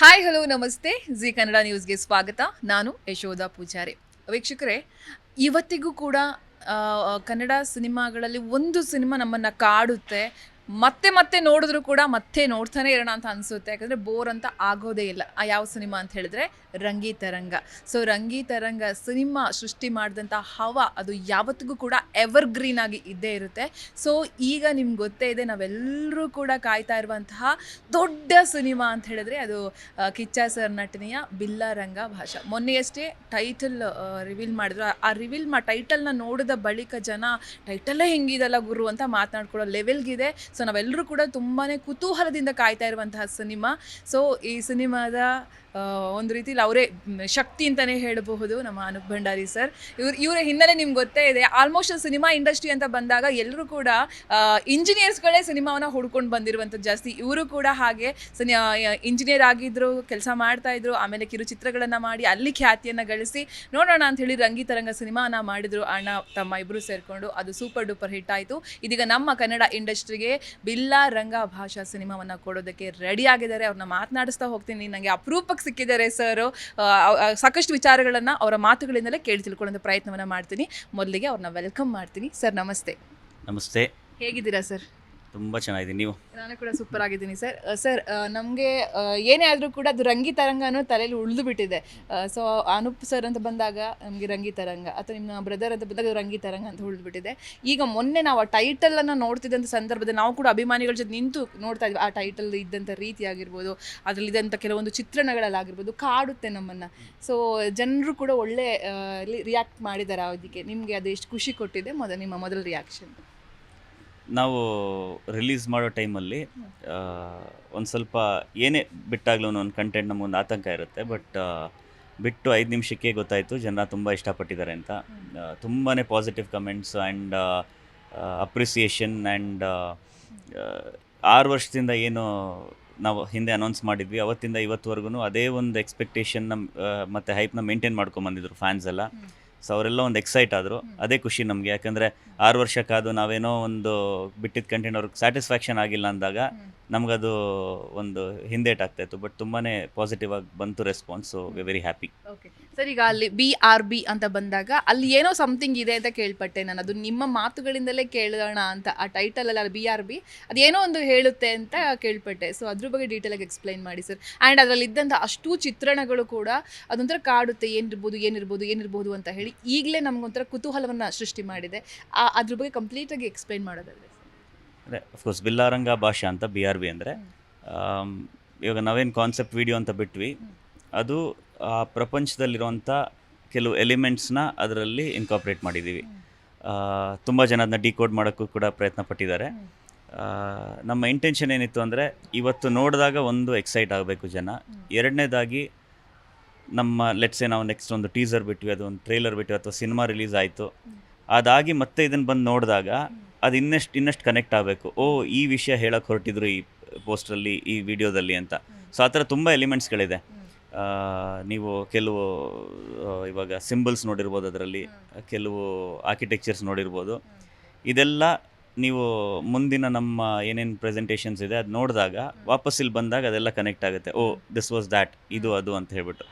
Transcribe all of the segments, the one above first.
Hi hello ನಮಸ್ತೆ. Zee Kannada ನ್ಯೂಸ್ಗೆ ಸ್ವಾಗತ. ನಾನು ಯಶೋಧ ಪೂಜಾರಿ. ವೀಕ್ಷಕರೇ, ಇವತ್ತಿಗೂ ಕೂಡ ಕನ್ನಡ ಸಿನಿಮಾಗಳಲ್ಲಿ ಒಂದು ಸಿನಿಮಾ ನಮ್ಮನ್ನು ಕಾಡುತ್ತೆ. ಮತ್ತೆ ಮತ್ತೆ ನೋಡಿದ್ರು ಕೂಡ ಮತ್ತೆ ನೋಡ್ತಾನೆ ಇರೋಣ ಅಂತ ಅನಿಸುತ್ತೆ. ಯಾಕಂದರೆ ಬೋರ್ ಅಂತ ಆಗೋದೇ ಇಲ್ಲ. ಆ ಯಾವ ಸಿನಿಮಾ ಅಂತ ಹೇಳಿದ್ರೆ ರಂಗಿ ತರಂಗ. ಸೊ ರಂಗಿ ತರಂಗ ಸಿನಿಮಾ ಸೃಷ್ಟಿ ಮಾಡಿದಂಥ ಹವ ಅದು ಯಾವತ್ತಿಗೂ ಕೂಡ ಎವರ್ ಗ್ರೀನ್ ಆಗಿ ಇದ್ದೇ ಇರುತ್ತೆ. ಸೊ ಈಗ ನಿಮ್ಗೆ ಗೊತ್ತೇ ಇದೆ ನಾವೆಲ್ಲರೂ ಕೂಡ ಕಾಯ್ತಾ ಇರುವಂತಹ ದೊಡ್ಡ ಸಿನಿಮಾ ಅಂತ ಹೇಳಿದ್ರೆ ಅದು ಕಿಚ್ಚ ಸರ್ ನಟನೆಯ ಬಿಲ್ಲರಂಗ ಭಾಷಾ. ಮೊನ್ನೆಯಷ್ಟೇ ಟೈಟಲ್ ರಿವೀಲ್ ಮಾಡಿದ್ರು. ಆ- ರಿವೀಲ್ ಮಾ ಟೈಟಲ್ನ ನೋಡಿದ ಬಳಿಕ ಜನ ಟೈಟಲ್ಲೇ ಹೆಂಗಿದಲ್ಲ ಗುರು ಅಂತ ಮಾತನಾಡ್ಕೊಳ್ಳೋ ಲೆವೆಲ್ಗಿದೆ ಸೊ ನಾವೆಲ್ಲರೂ ಕೂಡ ತುಂಬಾ ಕುತೂಹಲದಿಂದ ಕಾಯ್ತಾ ಇರುವಂತಹ ಸಿನಿಮಾ. ಸೊ ಈ ಸಿನಿಮಾದ ಒಂದು ರೀತಿಲಿ ಅವರೇ ಶಕ್ತಿ ಅಂತಲೇ ಹೇಳಬಹುದು ನಮ್ಮ ಅನೂಪ್ ಭಂಡಾರಿ ಸರ್. ಇವ್ರ, ಇವರ ಹಿನ್ನೆಲೆ ನಿಮ್ಗೆ ಗೊತ್ತೇ ಇದೆ, ಆಲ್ಮೋಸ್ಟ್ ಸಿನಿಮಾ ಇಂಡಸ್ಟ್ರಿ ಅಂತ ಬಂದಾಗ ಎಲ್ಲರೂ ಕೂಡ ಇಂಜಿನಿಯರ್ಸ್ಗಳೇ ಸಿನಿಮಾವನ್ನ ಹುಡ್ಕೊಂಡು ಬಂದಿರುವಂಥದ್ದು ಜಾಸ್ತಿ. ಇವರು ಕೂಡ ಹಾಗೆ ಸಿನಿ ಇಂಜಿನಿಯರ್ ಆಗಿದ್ರು, ಕೆಲಸ ಮಾಡ್ತಾ ಇದ್ರು, ಆಮೇಲೆ ಕಿರುಚಿತ್ರಗಳನ್ನು ಮಾಡಿ ಅಲ್ಲಿ ಖ್ಯಾತಿಯನ್ನು ಗಳಿಸಿ, ನೋಡೋಣ ಅಂತ ಹೇಳಿ ರಂಗಿ ತರಂಗ ಸಿನಿಮಾನ ಮಾಡಿದ್ರು ಅಣ್ಣ, ತಮ್ಮ ಇಬ್ಬರು ಸೇರಿಕೊಂಡು. ಅದು ಸೂಪರ್ ಡೂಪರ್ ಹಿಟ್ ಆಯಿತು. ಇದೀಗ ನಮ್ಮ ಕನ್ನಡ ಇಂಡಸ್ಟ್ರಿಗೆ ಬಿಲ್ಲ ರಂಗ ಭಾಷಾ ಸಿನಿಮಾವನ್ನು ಕೊಡೋದಕ್ಕೆ ರೆಡಿ ಆಗಿದ್ದಾರೆ. ಅವ್ರನ್ನ ಮಾತನಾಡಿಸ್ತಾ ಹೋಗ್ತೀನಿ. ನನಗೆ ಅಪರೂಪಕ್ಕೆ ಸಿಕ್ಕಿದ್ದಾರೆ ಸರ್ ಸಾಕಷ್ಟು ವಿಚಾರಗಳನ್ನು ಅವರ ಮಾತುಗಳಿಂದಲೇ ಕೇಳಿ ತಿಳ್ಕೊಳ್ಳೋ ಪ್ರಯತ್ನವನ್ನು ಮಾಡ್ತೀನಿ. ಮೊದಲಿಗೆ ಅವ್ರನ್ನ ವೆಲ್ಕಮ್ ಮಾಡ್ತೀನಿ. ಸರ್ ನಮಸ್ತೆ. ನಮಸ್ತೆ. ಹೇಗಿದ್ದೀರಾ ಸರ್ ತುಂಬ ಚೆನ್ನಾಗಿದ್ದೀನಿ ನೀವು? ನಾನು ಕೂಡ ಸೂಪರ್ ಆಗಿದ್ದೀನಿ ಸರ್ ಸರ್ ನಮಗೆ ಏನೇ ಆದರೂ ಕೂಡ ಅದು ರಂಗಿ ತರಂಗ ಅನ್ನೋ ತಲೆಯಲ್ಲಿ ಉಳಿದು ಬಿಟ್ಟಿದೆ ಸೊ ಅನೂಪ್ ಸರ್ ಅಂತ ಬಂದಾಗ ನಮಗೆ ರಂಗಿ ತರಂಗ, ಅಥವಾ ನಿಮ್ಮ ಬ್ರದರ್ ಅಂತ ಬಂದಾಗ ರಂಗಿ ತರಂಗ ಅಂತ ಉಳಿದು ಬಿಟ್ಟಿದೆ ಈಗ ಮೊನ್ನೆ ನಾವು ಆ ಟೈಟಲನ್ನು ನೋಡ್ತಿದ್ದಂಥ ಸಂದರ್ಭದಲ್ಲಿ ನಾವು ಕೂಡ ಅಭಿಮಾನಿಗಳ ಜೊತೆ ನಿಂತು ನೋಡ್ತಾ ಇದ್ವಿ. ಆ ಟೈಟಲ್ ಇದ್ದಂಥ ರೀತಿ ಆಗಿರ್ಬೋದು ಅದರಲ್ಲಿದ್ದಂಥ ಕೆಲವೊಂದು ಚಿತ್ರಣಗಳಲ್ಲಾಗಿರ್ಬೋದು ಕಾಡುತ್ತೆ ನಮ್ಮನ್ನು. ಸೊ ಜನರು ಕೂಡ ಒಳ್ಳೆ ರಿಯಾಕ್ಟ್ ಮಾಡಿದ್ದಾರೆ ಅದಕ್ಕೆ ನಿಮಗೆ ಅದು ಎಷ್ಟು ಖುಷಿ ಕೊಟ್ಟಿದೆ? ಮೊದಲು ನಿಮ್ಮ ಮೊದಲ ರಿಯಾಕ್ಷನ್ ನಾವು ರಿಲೀಸ್ ಮಾಡೋ ಟೈಮಲ್ಲಿ ಒಂದು ಸ್ವಲ್ಪ ಏನೇ ಬಿಟ್ಟಾಗ್ಲೂ ಒಂದು ಕಂಟೆಂಟ್ ನಮಗೊಂದು ಆತಂಕ ಇರುತ್ತೆ ಬಟ್ ಬಿಟ್ಟು ಐದು ನಿಮಿಷಕ್ಕೆ ಗೊತ್ತಾಯಿತು ಜನ ತುಂಬ ಇಷ್ಟಪಟ್ಟಿದ್ದಾರೆ ಅಂತ. ತುಂಬಾ positive comments and appreciation and ಆರು ವರ್ಷದಿಂದ ಏನು ನಾವು ಹಿಂದೆ ಅನೌನ್ಸ್ ಮಾಡಿದ್ವಿ, ಅವತ್ತಿಂದ ಇವತ್ತುವರೆಗೂ ಅದೇ ಒಂದು ಎಕ್ಸ್ಪೆಕ್ಟೇಷನ್ನ ಮತ್ತು ಹೈಪ್ನ ಮೇಂಟೈನ್ ಮಾಡ್ಕೊಂಬಂದಿದ್ರು ಫ್ಯಾನ್ಸ್ ಎಲ್ಲ. ಸೊ ಅವರೆಲ್ಲ ಒಂದು ಎಕ್ಸೈಟ್ ಆದರು. ಅದೇ ಖುಷಿ ನಮಗೆ. ಯಾಕಂದರೆ ಆರು ವರ್ಷ ಕಾದು ನಾವೇನೋ ಒಂದು ಬಿಟ್ಟಿದ್ದ ಕಂಟೆಂಟ್ ಅವ್ರಿಗೆ ಸ್ಯಾಟಿಸ್ಫ್ಯಾಕ್ಷನ್ ಆಗಿಲ್ಲ ಅಂದಾಗ ನಮಗದು ಒಂದು ಹಿಂದೇಟ್ ಆಗ್ತಾಯಿತ್ತು ಬಟ್ ತುಂಬಾ ಪಾಸಿಟಿವ್ ಆಗಿ ಬಂತು response so we very happy okay sir ಈಗ ಅಲ್ಲಿ ಬಿ ಆರ್ ಬಿ ಅಂತ ಬಂದಾಗ ಅಲ್ಲಿ ಏನೋ ಸಮಥಿಂಗ್ ಇದೆ ಅಂತ ಕೇಳ್ಪಟ್ಟೆ ನಾನು. ಅದು ನಿಮ್ಮ ಮಾತುಗಳಿಂದಲೇ ಕೇಳೋಣ ಅಂತ ಆ ಟೈಟಲ್ ಅಲ್ಲಿ ಬಿ ಆರ್ ಬಿ ಅದೇನೋ ಒಂದು ಹೇಳುತ್ತೆ ಅಂತ ಕೇಳ್ಪಟ್ಟೆ. ಸೊ ಅದ್ರ ಬಗ್ಗೆ ಡೀಟೇಲಾಗಿ ಎಕ್ಸ್ಪ್ಲೈನ್ ಮಾಡಿ ಸರ್. ಆ್ಯಂಡ್ ಅದರಲ್ಲಿ ಇದ್ದಂಥ ಅಷ್ಟು ಚಿತ್ರಣಗಳು ಕೂಡ ಅದೊಂಥರ ಕಾಡುತ್ತೆ ಏನಿರ್ಬೋದು ಏನಿರ್ಬೋದು ಏನಿರ್ಬೋದು ಅಂತ ಹೇಳಿ ಈಗಲೇ ನಮಗೊಂಥರ ಕುತೂಹಲವನ್ನು ಸೃಷ್ಟಿ ಮಾಡಿದೆ. ಆ ಅದ್ರ ಬಗ್ಗೆ ಕಂಪ್ಲೀಟಾಗಿ ಎಕ್ಸ್ಪ್ಲೈನ್ ಮಾಡೋದಾದ್ರೆ ಅದೇ ಅಫ್ಕೋರ್ಸ್ ಬಿಲ್ಲಾರಂಗ ಭಾಷಾ ಅಂತ ಬಿ ಆರ್ ಬಿ ಅಂದರೆ ಇವಾಗ ನಾವೇನು ಕಾನ್ಸೆಪ್ಟ್ ವಿಡಿಯೋ ಅಂತ ಬಿಟ್ವಿ ಅದು ಪ್ರಪಂಚದಲ್ಲಿರುವಂಥ ಕೆಲವು ಎಲಿಮೆಂಟ್ಸ್ನ ಅದರಲ್ಲಿ ಇನ್ಕಾಪ್ರೇಟ್ ಮಾಡಿದ್ದೀವಿ ತುಂಬ ಜನ ಅದನ್ನ ಡಿಕೋಡ್ ಮಾಡೋಕ್ಕೂ ಕೂಡ ಪ್ರಯತ್ನ ಪಟ್ಟಿದ್ದಾರೆ. ನಮ್ಮ ಇಂಟೆನ್ಷನ್ ಏನಿತ್ತು ಅಂದರೆ ಇವತ್ತು ನೋಡಿದಾಗ ಒಂದು ಎಕ್ಸೈಟ್ ಆಗಬೇಕು ಜನ. ಎರಡನೇದಾಗಿ ನಮ್ಮ ಲೆಟ್ಸೆ ನಾವು ನೆಕ್ಸ್ಟ್ ಒಂದು ಟೀಸರ್ ಬಿಟ್ವಿ, ಅದು ಒಂದು ಟ್ರೇಲರ್ ಬಿಟ್ವಿ, ಅಥವಾ ಸಿನಿಮಾ ರಿಲೀಸ್ ಆಯಿತು. ಅದಾಗಿ ಮತ್ತೆ ಇದನ್ನು ಬಂದು ನೋಡಿದಾಗ ಅದು ಇನ್ನಷ್ಟು ಇನ್ನಷ್ಟು ಕನೆಕ್ಟ್ ಆಗಬೇಕು. ಓ, ಈ ವಿಷಯ ಹೇಳಕ್ಕೆ ಹೊರಟಿದ್ರು ಈ ಪೋಸ್ಟ್ರಲ್ಲಿ ಈ ವಿಡಿಯೋದಲ್ಲಿ ಅಂತ. ಸೊ ಆ ಥರ ತುಂಬ ಎಲಿಮೆಂಟ್ಸ್ಗಳಿದೆ ನೀವು ಕೆಲವು ಇವಾಗ ಸಿಂಬಲ್ಸ್ ನೋಡಿರ್ಬೋದು ಅದರಲ್ಲಿ ಕೆಲವು ಆರ್ಕಿಟೆಕ್ಚರ್ಸ್ ನೋಡಿರ್ಬೋದು. ಇದೆಲ್ಲ ನೀವು ಮುಂದಿನ ನಮ್ಮ ಏನೇನು ಪ್ರೆಸೆಂಟೇಷನ್ಸ್ ಇದೆ ಅದು ನೋಡಿದಾಗ ವಾಪಸ್ ಇಲ್ಲಿ ಬಂದಾಗ ಅದೆಲ್ಲ ಕನೆಕ್ಟ್ ಆಗುತ್ತೆ. ಓ ದಿಸ್ ವಾಸ್ ದ್ಯಾಟ್ ಇದು ಅದು ಅಂತ ಹೇಳ್ಬಿಟ್ಟು.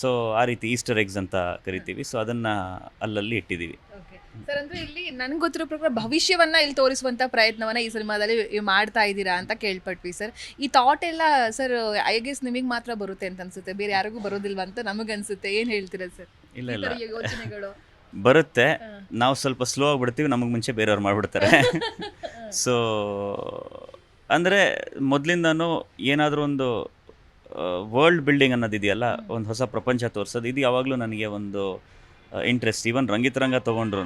ಸೊ ಆ ರೀತಿ ಈಸ್ಟರ್ ಎಗ್ಸ್ ಅಂತ ಕರಿತೀವಿ. ಸೊ ಅದನ್ನು ಅಲ್ಲಲ್ಲಿ ಇಟ್ಟಿದ್ದೀವಿ. ಸರ್ ಅಂದ್ರೆ ಇಲ್ಲಿ ನನಗೆ ಗೊತ್ತಿರೋ ಪ್ರಕಾರ ಭವಿಷ್ಯವನ್ನ ಇಲ್ಲಿ ತೋರಿಸುವಂತ ಪ್ರಯತ್ನವನ್ನ ಈ ಸಿನಿಮಾದಲ್ಲಿ ಮಾಡ್ತಾ ಇದ್ದೀರಾ ಅಂತ ಕೇಳ್ಪಟ್ವಿ ಸರ್ ಈ ಥಾಟ್ ಎಲ್ಲ ಸರ್ ಐ ಗೆಸ್ ನಿಮಗೆ ಮಾತ್ರ ಬರುತ್ತೆ ಅಂತ ಅನ್ಸುತ್ತೆ. ಬೇರೆ ಯಾರಿಗೂ ಬರೋದಿಲ್ವಾ ಅಂತ ನಮಗನ್ಸುತ್ತೆ ಏನ್ ಹೇಳ್ತೀರಾ ಸರ್ ಇಲ್ಲ ಇಲ್ಲ. ಯೋಚನೆಗಳು. ಬರುತ್ತೆ. ನಾವು ಸ್ವಲ್ಪ ಸ್ಲೋ ಆಗಿಬಿಡ್ತೀವಿ ನಮಗೆ ಮುಂಚೆ ಬೇರೆಯವ್ರು ಮಾಡಿಬಿಡ್ತಾರೆ. ಸೊ ಅಂದರೆ ಮೊದಲಿಂದನೂ ಏನಾದರೂ ಒಂದು ವರ್ಲ್ಡ್ ಬಿಲ್ಡಿಂಗ್ ಅನ್ನೋದಿದೆಯಲ್ಲ ಒಂದು ಹೊಸ ಪ್ರಪಂಚ ತೋರಿಸೋದು. ಇದು ಯಾವಾಗಲೂ ನನಗೆ ಒಂದು ಇಂಟ್ರೆಸ್ಟ್ ಈವನ್ ರಂಗಿತರಂಗ ತೊಗೊಂಡ್ರು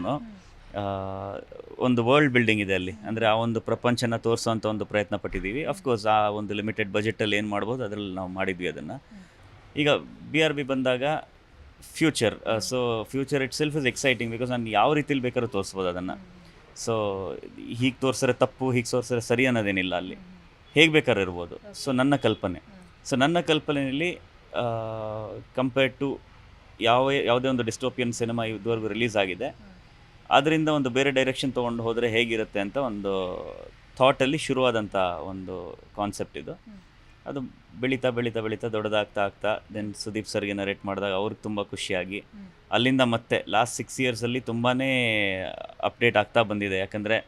ಒಂದು ವರ್ಲ್ಡ್ ಬಿಲ್ಡಿಂಗ್ ಇದೆ ಅಲ್ಲಿ. ಅಂದರೆ ಆ ಒಂದು ಪ್ರಪಂಚನ ತೋರಿಸೋಂಥ ಒಂದು ಪ್ರಯತ್ನ ಪಟ್ಟಿದ್ದೀವಿ. ಅಫ್ಕೋರ್ಸ್ ಆ ಒಂದು ಲಿಮಿಟೆಡ್ ಬಜೆಟಲ್ಲಿ ಏನು ಮಾಡ್ಬೋದು, ಅದರಲ್ಲಿ ನಾವು ಮಾಡಿದ್ವಿ ಅದನ್ನು. ಈಗ ಬಿ ಆರ್ ಬಿ ಬಂದಾಗ future so future itself is exciting because ನಾನು ಯಾವ ರೀತಿಲಿ ಬೇಕಾದ್ರೂ ತೋರಿಸ್ಬೋದು ಅದನ್ನು. ಸೊ ಹೀಗೆ ತೋರಿಸಿದ್ರೆ ತಪ್ಪು, ಹೀಗೆ ತೋರಿಸಿದ್ರೆ ಸರಿ ಅನ್ನೋದೇನಿಲ್ಲ ಅಲ್ಲಿ. ಹೇಗೆ ಬೇಕಾದ್ರೂ ಇರ್ಬೋದು. ಸೊ ನನ್ನ ಕಲ್ಪನೆ. ಸೊ ನನ್ನ ಕಲ್ಪನೆಯಲ್ಲಿ ಕಂಪೇರ್ಡ್ ಟು ಯಾವ ಯಾವುದೇ ಒಂದು ಡಿಸ್ಟೋಪಿಯನ್ ಸಿನಿಮಾ ಇದುವರೆಗೂ ರಿಲೀಸ್ ಆಗಿದೆ. ಅದರಿಂದ ಒಂದು ಬೇರೆ ಡೈರೆಕ್ಷನ್ ತೊಗೊಂಡು ಹೋದರೆ ಹೇಗಿರುತ್ತೆ ಅಂತ ಒಂದು ಥಾಟಲ್ಲಿ ಶುರುವಾದಂಥ ಒಂದು ಕಾನ್ಸೆಪ್ಟ್ ಇದು. ಅದು ಬೆಳೀತಾ ಬೆಳೀತಾ ಬೆಳೀತಾ ದೊಡ್ಡದಾಗ್ತಾ ಆಗ್ತಾ ದೆನ್ ಸುದೀಪ್ ಸರ್ಗೆ ನರೇಟ್ ಮಾಡಿದಾಗ ಅವ್ರಿಗೆ ತುಂಬ ಖುಷಿಯಾಗಿ ಅಲ್ಲಿಂದ ಮತ್ತೆ ಲಾಸ್ಟ್ ಸಿಕ್ಸ್ ಇಯರ್ಸಲ್ಲಿ ತುಂಬಾ ಅಪ್ಡೇಟ್ ಆಗ್ತಾ ಬಂದಿದೆ. ಯಾಕಂದರೆ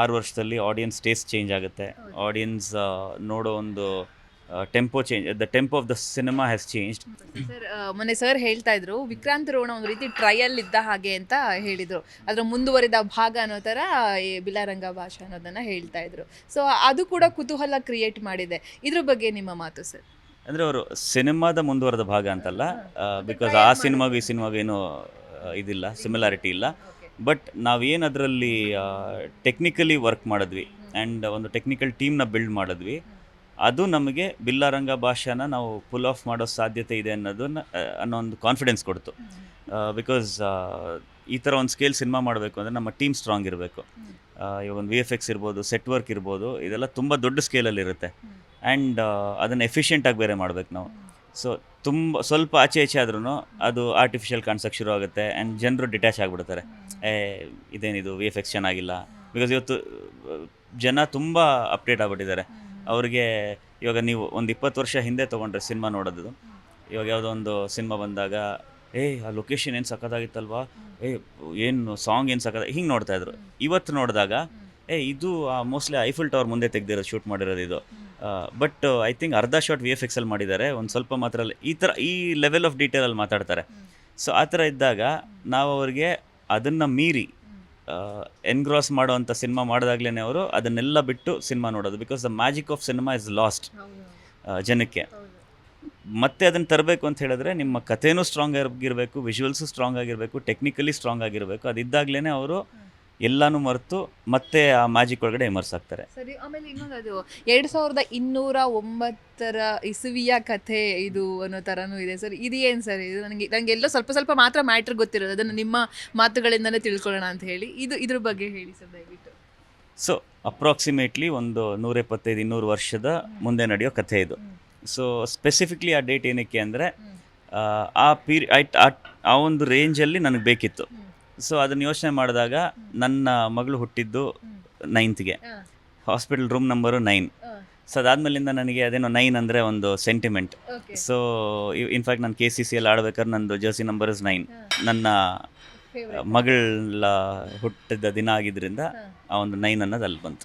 ಆರು ವರ್ಷದಲ್ಲಿ ಆಡಿಯನ್ಸ್ ಟೇಸ್ಟ್ ಚೇಂಜ್ ಆಗುತ್ತೆ. ಆಡಿಯನ್ಸ್ ನೋಡೋ ಒಂದು tempo change the tempo of the cinema has changed sir ಮೊನ್ನೆ ಸರ್ ಹೇಳ್ತಾ ಇದ್ರು ವಿಕ್ರಾಂತ್ ರೋಣ ಒಂದು ರೀತಿ ಟ್ರಯಲ್ ಇದ್ದ ಹಾಗೆ ಅಂತ ಹೇಳಿದ್ರು. ಅದರ ಮುಂದುವರಿದ ಭಾಗ ಅನ್ನೋ ಥರ ಈ ಬಿಲಾರಂಗ ಭಾಷೆ ಅನ್ನೋದನ್ನು ಹೇಳ್ತಾ ಇದ್ರು. ಸೊ ಅದು ಕೂಡ ಕುತೂಹಲ ಕ್ರಿಯೇಟ್ ಮಾಡಿದೆ. ಇದ್ರ ಬಗ್ಗೆ ನಿಮ್ಮ ಮಾತು ಸರ್? ಅಂದರೆ ಅವರು ಸಿನಿಮಾದ ಮುಂದುವರೆದ ಭಾಗ ಅಂತಲ್ಲ ಬಿಕಾಸ್ ಆ ಸಿನಿಮಾಗೂ ಈ ಸಿನಿಮಾಗೂ ಏನೂ ಇದಿಲ್ಲ ಸಿಮಿಲಾರಿಟಿ ಇಲ್ಲ. ಬಟ್ ನಾವೇನು ಅದರಲ್ಲಿ ಟೆಕ್ನಿಕಲಿ ವರ್ಕ್ ಮಾಡಿದ್ವಿ. ಆ್ಯಂಡ್ ಒಂದು ಟೆಕ್ನಿಕಲ್ ಟೀಮ್ನ ಬಿಲ್ಡ್ ಮಾಡಿದ್ವಿ. ಅದು ನಮಗೆ ಬಿಲ್ಲಾರಂಗ ಭಾಷೆನ ನಾವು ಪುಲ್ ಆಫ್ ಮಾಡೋ ಸಾಧ್ಯತೆ ಇದೆ ಅನ್ನೋದನ್ನ ಅನ್ನೋ ಒಂದು ಕಾನ್ಫಿಡೆನ್ಸ್ ಕೊಡ್ತು. ಬಿಕಾಸ್ ಈ ಥರ ಒಂದು ಸ್ಕೇಲ್ ಸಿನಿಮಾ ಮಾಡಬೇಕು ಅಂದರೆ ನಮ್ಮ ಟೀಮ್ ಸ್ಟ್ರಾಂಗ್ ಇರಬೇಕು. ಇವಾಗ ಒಂದು ವಿ ಎಫ್ ಎಕ್ಸ್ ಇರ್ಬೋದು ಸೆಟ್ ವರ್ಕ್ ಇರ್ಬೋದು ಇದೆಲ್ಲ ತುಂಬ ದೊಡ್ಡ ಸ್ಕೇಲಲ್ಲಿ ಇರುತ್ತೆ. ಆ್ಯಂಡ್ ಅದನ್ನು ಎಫಿಷಿಯೆಂಟಾಗಿ ಬೇರೆ ಮಾಡಬೇಕು ನಾವು. ಸೊ ತುಂಬ ಸ್ವಲ್ಪ ಆಚೆ ಈಚೆ ಆದ್ರೂ ಅದು ಆರ್ಟಿಫಿಷಿಯಲ್ ಕಾಣಿಸೋಕ್ಕೆ ಶುರು ಆಗುತ್ತೆ ಆ್ಯಂಡ್ ಜನರು ಡಿಟ್ಯಾಚ್ ಆಗಿಬಿಡ್ತಾರೆ. ಏ ಇದೇನಿದು ವಿ ಎಫ್ ಎಕ್ಸ್ ಚೆನ್ನಾಗಿಲ್ಲ. ಬಿಕಾಸ್ ಇವತ್ತು ಜನ ತುಂಬ ಅಪ್ಡೇಟ್ ಆಗಿಬಿಟ್ಟಿದ್ದಾರೆ. ಅವ್ರಿಗೆ ಇವಾಗ ನೀವು ಒಂದು ಇಪ್ಪತ್ತು ವರ್ಷ ಹಿಂದೆ ತೊಗೊಂಡ್ರೆ ಸಿನಿಮಾ ನೋಡೋದು. ಇವಾಗ ಯಾವುದೋ ಒಂದು ಸಿನಿಮಾ ಬಂದಾಗ ಏ ಆ ಲೊಕೇಶನ್ ಏನು ಸಕ್ಕದಾಗಿತ್ತಲ್ವಾ ಏ ಏನು ಸಾಂಗ್ ಏನು ಸಕ್ಕದ ಹಿಂಗೆ ನೋಡ್ತಾ ಇದ್ರು. ಇವತ್ತು ನೋಡಿದಾಗ ಏ ಇದು ಮೋಸ್ಟ್ಲಿ ಐಫಿಲ್ ಟವರ್ ಮುಂದೆ ತೆಗ್ದಿರೋದು ಶೂಟ್ ಮಾಡಿರೋದು ಇದು. ಬಟ್ ಐ ಥಿಂಕ್ ಅರ್ಧ ಶಾಟ್ ವಿ ಎಫ್ ಎಕ್ಸಲ್ಲಿ ಮಾಡಿದ್ದಾರೆ. ಒಂದು ಸ್ವಲ್ಪ ಮಾತ್ರ ಈ ಥರ ಈ ಲೆವೆಲ್ ಆಫ್ ಡೀಟೇಲಲ್ಲಿ ಮಾತಾಡ್ತಾರೆ. ಸೊ ಆ ಥರ ಇದ್ದಾಗ, ನಾವು ಅವ್ರಿಗೆ ಅದನ್ನು ಮೀರಿ ಎನ್ಗ್ರಾಸ್ ಮಾಡುವಂಥ ಸಿನಿಮಾ ಮಾಡಿದಾಗ್ಲೇ ಅವರು ಅದನ್ನೆಲ್ಲ ಬಿಟ್ಟು ಸಿನಿಮಾ ನೋಡೋದು. Because the magic of cinema is lost ಜನಕ್ಕೆ. ಮತ್ತೆ ಅದನ್ನು ತರಬೇಕು ಅಂತ ಹೇಳಿದ್ರೆ ನಿಮ್ಮ ಕಥೆನೂ ಸ್ಟ್ರಾಂಗ್ ಆಗಿರಬೇಕು ವಿಜುವಲ್ಸು ಸ್ಟ್ರಾಂಗ್ ಆಗಿರಬೇಕು ಟೆಕ್ನಿಕಲಿ ಸ್ಟ್ರಾಂಗ್ ಆಗಿರಬೇಕು. ಅದಿದ್ದಾಗಲೇ ಅವರು ಎಲ್ಲನೂ ಮರೆತು ಮತ್ತೆ ಆ ಮ್ಯಾಜಿಕ್ ಒಳಗಡೆ ಇಮರ್ಸ್ ಆಗ್ತಾರೆ. ಸರಿ ಆಮೇಲೆ ಇನ್ನೊಂದು ಅದು ಎರಡು ಸಾವಿರದ ಇನ್ನೂರ ಒಂಬತ್ತರ ಇಸುವಿಯ ಕಥೆ ಇದು ಅನ್ನೋ ಥರನೂ ಇದೆ. ಸರ್ ಇದು ಏನು ಸರ್? ಇದು ನನಗೆ ನನಗೆ ಎಲ್ಲೋ ಸ್ವಲ್ಪ ಸ್ವಲ್ಪ ಮಾತ್ರ ಮ್ಯಾಟ್ರ್ ಗೊತ್ತಿರೋದು. ಅದನ್ನು ನಿಮ್ಮ ಮಾತುಗಳಿಂದಲೇ ತಿಳ್ಕೊಳ್ಳೋಣ ಅಂತ ಹೇಳಿ. ಇದು ಇದ್ರ ಬಗ್ಗೆ ಹೇಳಿ ಸರ್ ದಯವಿಟ್ಟು. ಸೊ ಅಪ್ರಾಕ್ಸಿಮೇಟ್ಲಿ ಒಂದು ನೂರ ಎಪ್ಪತ್ತೈದು ಇನ್ನೂರು ವರ್ಷದ ಮುಂದೆ ನಡೆಯೋ ಕಥೆ ಇದು. ಸೊ ಸ್ಪೆಸಿಫಿಕ್ಲಿ ಆ ಡೇಟ್ ಏನಕ್ಕೆ ಅಂದರೆ ಆ ಪೀರಿ ಆ ಒಂದು ರೇಂಜಲ್ಲಿ ನನಗೆ ಬೇಕಿತ್ತು. ಸೊ ಅದನ್ನು ಯೋಚನೆ ಮಾಡಿದಾಗ ನನ್ನ ಮಗಳು ಹುಟ್ಟಿದ್ದು ನೈನ್ತ್ಗೆ hospital room number nine so ಅದಾದ್ಮೇಲಿಂದ ನನಗೆ ಅದೇನೋ ನೈನ್ ಅಂದರೆ ಒಂದು ಸೆಂಟಿಮೆಂಟ್ ಸೊ ಇನ್ಫ್ಯಾಕ್ಟ್ ನಾನು ಕೆ ಸಿ ಸಿ ಎಲ್ಲಿ ಆಡ್ಬೇಕಾದ್ರೆ ನಂದು ಜರ್ಸಿ ನಂಬರ್ ಇಸ್ ನೈನ್ ನನ್ನ ಮಗಳ ಹುಟ್ಟಿದ ದಿನ ಆಗಿದ್ರಿಂದ ಆ ಒಂದು ನೈನ್ ಅನ್ನೋದು ಅಲ್ಲಿ ಬಂತು.